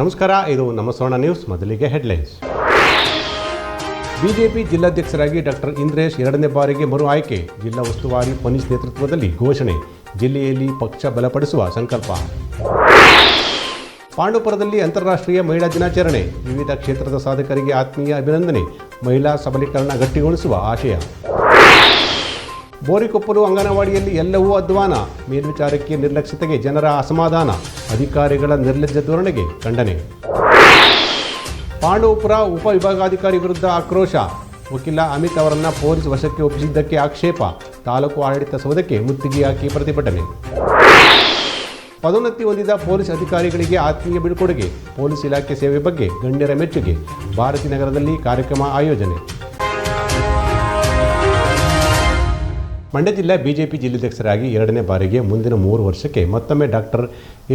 ನಮಸ್ಕಾರ, ಇದು ನಮ್ಮ ಸ್ವರ್ಣ ನ್ಯೂಸ್, ಮೊದಲಿಗೆ ಹೆಡ್ಲೈನ್ಸ್. ಬಿಜೆಪಿ ಜಿಲ್ಲಾಧ್ಯಕ್ಷರಾಗಿ ಡಾಕ್ಟರ್ ಇಂದ್ರೇಶ್ ಎರಡನೇ ಬಾರಿಗೆ ಮರು ಆಯ್ಕೆ, ಜಿಲ್ಲಾ ಉಸ್ತುವಾರಿ ಪೊಲೀಸ್ ನೇತೃತ್ವದಲ್ಲಿ ಘೋಷಣೆ, ಜಿಲ್ಲೆಯಲ್ಲಿ ಪಕ್ಷ ಬಲಪಡಿಸುವ ಸಂಕಲ್ಪ. ಪಾಂಡುಪುರದಲ್ಲಿ ಅಂತಾರಾಷ್ಟ್ರೀಯ ಮಹಿಳಾ ದಿನಾಚರಣೆ, ವಿವಿಧ ಕ್ಷೇತ್ರದ ಸಾಧಕರಿಗೆ ಆತ್ಮೀಯ ಅಭಿನಂದನೆ, ಮಹಿಳಾ ಸಬಲೀಕರಣ ಗಟ್ಟಿಗೊಳಿಸುವ ಆಶಯ. ಬೋರಿಕೊಪ್ಪಲು ಅಂಗನವಾಡಿಯಲ್ಲಿ ಎಲ್ಲವೂ ಅಧ್ವಾನ. ಮೇಲ್ವಿಚಾರಕ್ಕೆ ನಿರ್ಲಕ್ಷ್ಯತೆಗೆ ಜನರ ಅಸಮಾಧಾನ. ಅಧಿಕಾರಿಗಳ ನಿರ್ಲಜ್ಜ ಧೋರಣೆಗೆ ಖಂಡನೆ. ಪಾಂಡವಪುರ ಉಪವಿಭಾಗಾಧಿಕಾರಿ ವಿರುದ್ಧ ಆಕ್ರೋಶ. ವಕೀಲ ಅಮಿತ್ ಅವರನ್ನು ಪೊಲೀಸ್ ವಶಕ್ಕೆ ಒಪ್ಪಿಸಿದ್ದಕ್ಕೆ ಆಕ್ಷೇಪ. ತಾಲೂಕು ಆಡಳಿತ ಸೌಧಕ್ಕೆ ಮುತ್ತಿಗೆ ಹಾಕಿ ಪ್ರತಿಭಟನೆ. ಪದೋನ್ನತಿ ಹೊಂದಿದ ಪೊಲೀಸ್ ಅಧಿಕಾರಿಗಳಿಗೆ ಆತ್ಮೀಯ ಬೀಳ್ಕೊಡುಗೆ. ಪೊಲೀಸ್ ಇಲಾಖೆ ಸೇವೆ ಬಗ್ಗೆ ಗಣ್ಯರ ಮೆಚ್ಚುಗೆ. ಭಾರತಿ ನಗರದಲ್ಲಿ ಕಾರ್ಯಕ್ರಮ ಆಯೋಜನೆ. ಮಂಡ್ಯ ಜಿಲ್ಲೆ ಬಿಜೆಪಿ ಜಿಲ್ಲಾಧ್ಯಕ್ಷರಾಗಿ ಎರಡನೇ ಬಾರಿಗೆ ಮುಂದಿನ ಮೂರು ವರ್ಷಕ್ಕೆ ಮತ್ತೊಮ್ಮೆ ಡಾಕ್ಟರ್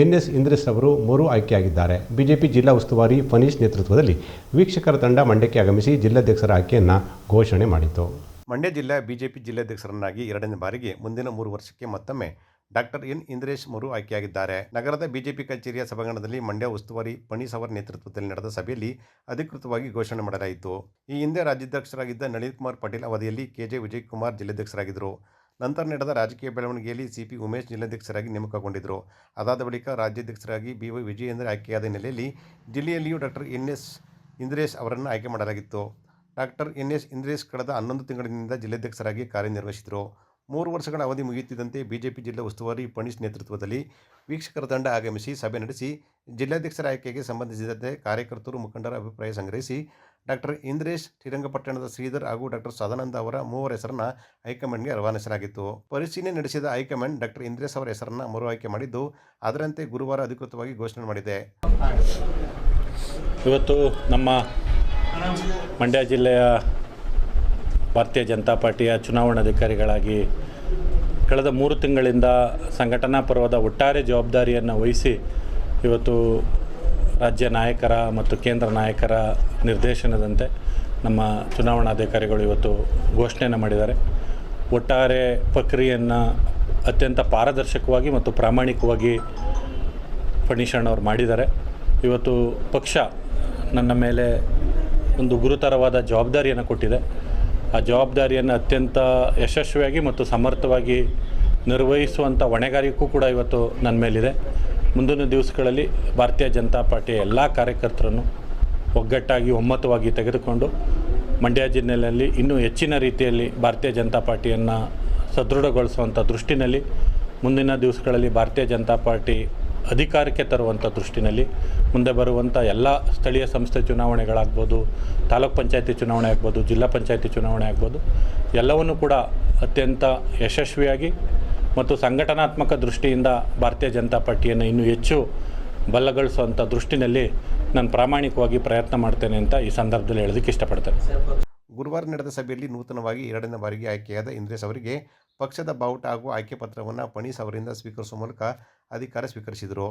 ಎನ್ ಎಸ್ ಇಂದ್ರೇಶ್ ಅವರು ಮರು ಆಯ್ಕೆಯಾಗಿದ್ದಾರೆ. ಬಿಜೆಪಿ ಜಿಲ್ಲಾ ಉಸ್ತುವಾರಿ ಫನೀಶ್ ನೇತೃತ್ವದಲ್ಲಿ ವೀಕ್ಷಕರ ತಂಡ ಮಂಡ್ಯಕ್ಕೆ ಆಗಮಿಸಿ ಜಿಲ್ಲಾಧ್ಯಕ್ಷರ ಆಯ್ಕೆಯನ್ನು ಘೋಷಣೆ ಮಾಡಿತು ಮಂಡ್ಯ ಜಿಲ್ಲಾ ಬಿಜೆಪಿ ಜಿಲ್ಲಾಧ್ಯಕ್ಷರನ್ನಾಗಿ ಎರಡನೇ ಬಾರಿಗೆ ಮುಂದಿನ ಮೂರು ವರ್ಷಕ್ಕೆ ಮತ್ತೊಮ್ಮೆ ಡಾಕ್ಟರ್ ಎನ್. ಇಂದ್ರೇಶ್ ಮರು ಆಯ್ಕೆಯಾಗಿದ್ದಾರೆ. ನಗರದ ಬಿಜೆಪಿ ಕಚೇರಿಯ ಸಭಾಂಗಣದಲ್ಲಿ ಮಂಡ್ಯ ಉಸ್ತುವಾರಿ ಪಣಿಸವರ್ ನೇತೃತ್ವದಲ್ಲಿ ನಡೆದ ಸಭೆಯಲ್ಲಿ ಅಧಿಕೃತವಾಗಿ ಘೋಷಣೆ ಮಾಡಲಾಯಿತು. ಈ ಹಿಂದೆ ರಾಜ್ಯಾಧ್ಯಕ್ಷರಾಗಿದ್ದ ನಳಿನ್ ಕುಮಾರ್ ಪಟೇಲ್ ಅವಧಿಯಲ್ಲಿ ಕೆಜೆ ವಿಜಯಕುಮಾರ್ ಜಿಲ್ಲಾಧ್ಯಕ್ಷರಾಗಿದ್ದರು. ನಂತರ ನಡೆದ ರಾಜಕೀಯ ಬೆಳವಣಿಗೆಯಲ್ಲಿ ಸಿಪಿ ಉಮೇಶ್ ಜಿಲ್ಲಾಧ್ಯಕ್ಷರಾಗಿ ನೇಮಕಗೊಂಡಿದ್ದರು. ಅದಾದ ಬಳಿಕ ರಾಜ್ಯಾಧ್ಯಕ್ಷರಾಗಿ ಬಿ ವೈ ವಿಜಯೇಂದ್ರ ಆಯ್ಕೆಯಾದ ಹಿನ್ನೆಲೆಯಲ್ಲಿ ಜಿಲ್ಲೆಯಲ್ಲಿಯೂ ಡಾಕ್ಟರ್ ಎನ್. ಎಸ್. ಇಂದ್ರೇಶ್ ಅವರನ್ನು ಆಯ್ಕೆ ಮಾಡಲಾಗಿತ್ತು. Doctor N. ಎಸ್. ಇಂದ್ರೇಶ್ ಕಳೆದ ಹನ್ನೊಂದು ತಿಂಗಳಿನಿಂದ ಜಿಲ್ಲಾಧ್ಯಕ್ಷರಾಗಿ ಕಾರ್ಯನಿರ್ವಹಿಸಿದರು ಮೂರು ವರ್ಷಗಳ ಅವಧಿ ಮುಗಿಯುತ್ತಿದ್ದಂತೆ ಬಿಜೆಪಿ ಜಿಲ್ಲಾ ಉಸ್ತುವಾರಿ ಪಣೀಶ್ ನೇತೃತ್ವದಲ್ಲಿ ವೀಕ್ಷಕರ ತಂಡ ಆಗಮಿಸಿ ಸಭೆ ನಡೆಸಿ ಜಿಲ್ಲಾಧ್ಯಕ್ಷರ ಆಯ್ಕೆಗೆ ಸಂಬಂಧಿಸಿದಂತೆ ಕಾರ್ಯಕರ್ತರು ಮುಖಂಡರ ಅಭಿಪ್ರಾಯ ಸಂಗ್ರಹಿಸಿ ಡಾಕ್ಟರ್ ಇಂದ್ರೇಶ್ ಶ್ರೀರಂಗಪಟ್ಟಣದ ಶ್ರೀಧರ್ ಹಾಗೂ ಡಾಕ್ಟರ್ ಸದಾನಂದ ಅವರ ಮೂವರ ಹೆಸರನ್ನು ಹೈಕಮಾಂಡ್ಗೆ ರವಾನಿಸಲಾಗಿತ್ತು. ಪರಿಶೀಲನೆ ನಡೆಸಿದ ಹೈಕಮಾಂಡ್ ಡಾಕ್ಟರ್ ಇಂದ್ರೇಶ್ ಅವರ ಹೆಸರನ್ನು ಮರು ಆಯ್ಕೆ ಮಾಡಿದ್ದು, ಅದರಂತೆ ಗುರುವಾರ ಅಧಿಕೃತವಾಗಿ ಘೋಷಣೆ ಮಾಡಿದೆ. ಇವತ್ತು ನಮ್ಮ ಮಂಡ್ಯ ಜಿಲ್ಲೆಯ ಭಾರತೀಯ ಜನತಾ ಪಾರ್ಟಿಯ ಚುನಾವಣಾಧಿಕಾರಿಗಳಾಗಿ ಕಳೆದ ಮೂರು ತಿಂಗಳಿಂದ ಸಂಘಟನಾ ಪರ್ವದ ಒಟ್ಟಾರೆ ಜವಾಬ್ದಾರಿಯನ್ನು ವಹಿಸಿ ಇವತ್ತು ರಾಜ್ಯ ನಾಯಕರ ಮತ್ತು ಕೇಂದ್ರ ನಾಯಕರ ನಿರ್ದೇಶನದಂತೆ ನಮ್ಮ ಚುನಾವಣಾಧಿಕಾರಿಗಳು ಇವತ್ತು ಘೋಷಣೆಯನ್ನು ಮಾಡಿದ್ದಾರೆ. ಒಟ್ಟಾರೆ ಪ್ರಕ್ರಿಯೆಯನ್ನು ಅತ್ಯಂತ ಪಾರದರ್ಶಕವಾಗಿ ಮತ್ತು ಪ್ರಾಮಾಣಿಕವಾಗಿ ಫಣೀಶಣ್ಣವ್ರು ಮಾಡಿದ್ದಾರೆ. ಇವತ್ತು ಪಕ್ಷ ನನ್ನ ಮೇಲೆ ಒಂದು ಗುರುತರವಾದ ಜವಾಬ್ದಾರಿಯನ್ನು ಕೊಟ್ಟಿದೆ. ಆ ಜವಾಬ್ದಾರಿಯನ್ನು ಅತ್ಯಂತ ಯಶಸ್ವಿಯಾಗಿ ಮತ್ತು ಸಮರ್ಥವಾಗಿ ನಿರ್ವಹಿಸುವಂಥ ಹೊಣೆಗಾರಿಕೆಯೂ ಕೂಡ ಇವತ್ತು ನನ್ನ ಮೇಲಿದೆ. ಮುಂದಿನ ದಿವಸಗಳಲ್ಲಿ ಭಾರತೀಯ ಜನತಾ ಪಾರ್ಟಿಯ ಎಲ್ಲ ಕಾರ್ಯಕರ್ತರನ್ನು ಒಗ್ಗಟ್ಟಾಗಿ, ಒಮ್ಮತವಾಗಿ ತೆಗೆದುಕೊಂಡು ಮಂಡ್ಯ ಜಿಲ್ಲೆಯಲ್ಲಿ ಇನ್ನೂ ಹೆಚ್ಚಿನ ರೀತಿಯಲ್ಲಿ ಭಾರತೀಯ ಜನತಾ ಪಾರ್ಟಿಯನ್ನು ಸದೃಢಗೊಳಿಸುವಂಥ ದೃಷ್ಟಿನಲ್ಲಿ ಮುಂದಿನ ದಿವಸಗಳಲ್ಲಿ ಭಾರತೀಯ ಜನತಾ ಪಾರ್ಟಿ ಅಧಿಕಾರಕ್ಕೆ ತರುವಂಥ ದೃಷ್ಟಿನಲ್ಲಿ ಮುಂದೆ ಬರುವಂಥ ಎಲ್ಲ ಸ್ಥಳೀಯ ಸಂಸ್ಥೆ ಚುನಾವಣೆಗಳಾಗ್ಬೋದು, ತಾಲೂಕ್ ಪಂಚಾಯತಿ ಚುನಾವಣೆ ಆಗ್ಬೋದು, ಜಿಲ್ಲಾ ಪಂಚಾಯತಿ ಚುನಾವಣೆ ಆಗ್ಬೋದು, ಎಲ್ಲವನ್ನು ಕೂಡ ಅತ್ಯಂತ ಯಶಸ್ವಿಯಾಗಿ ಮತ್ತು ಸಂಘಟನಾತ್ಮಕ ದೃಷ್ಟಿಯಿಂದ ಭಾರತೀಯ ಜನತಾ ಪಾರ್ಟಿಯನ್ನು ಇನ್ನೂ ಹೆಚ್ಚು ಬಲಗೊಳಿಸುವಂಥ ದೃಷ್ಟಿನಲ್ಲಿ ನಾನು ಪ್ರಾಮಾಣಿಕವಾಗಿ ಪ್ರಯತ್ನ ಮಾಡ್ತೇನೆ ಅಂತ ಈ ಸಂದರ್ಭದಲ್ಲಿ ಹೇಳೋದಕ್ಕೆ ಇಷ್ಟಪಡ್ತೇನೆ. ಗುರುವಾರ ನಡೆದ ಸಭೆಯಲ್ಲಿ ನೂತನವಾಗಿ ಎರಡನೇ ಬಾರಿಗೆ ಆಯ್ಕೆಯಾದ ಇಂದ್ರೇಶ್ ಅವರಿಗೆ ಪಕ್ಷದ ಬಾವುಟ ಹಾಗೂ ಆಯ್ಕೆ ಪತ್ರವನ್ನು ಪಣೀಸ್ ಅವರಿಂದ ಸ್ವೀಕರಿಸುವ ಮೂಲಕ ಅಧಿಕಾರ ಸ್ವೀಕರಿಸಿದರು.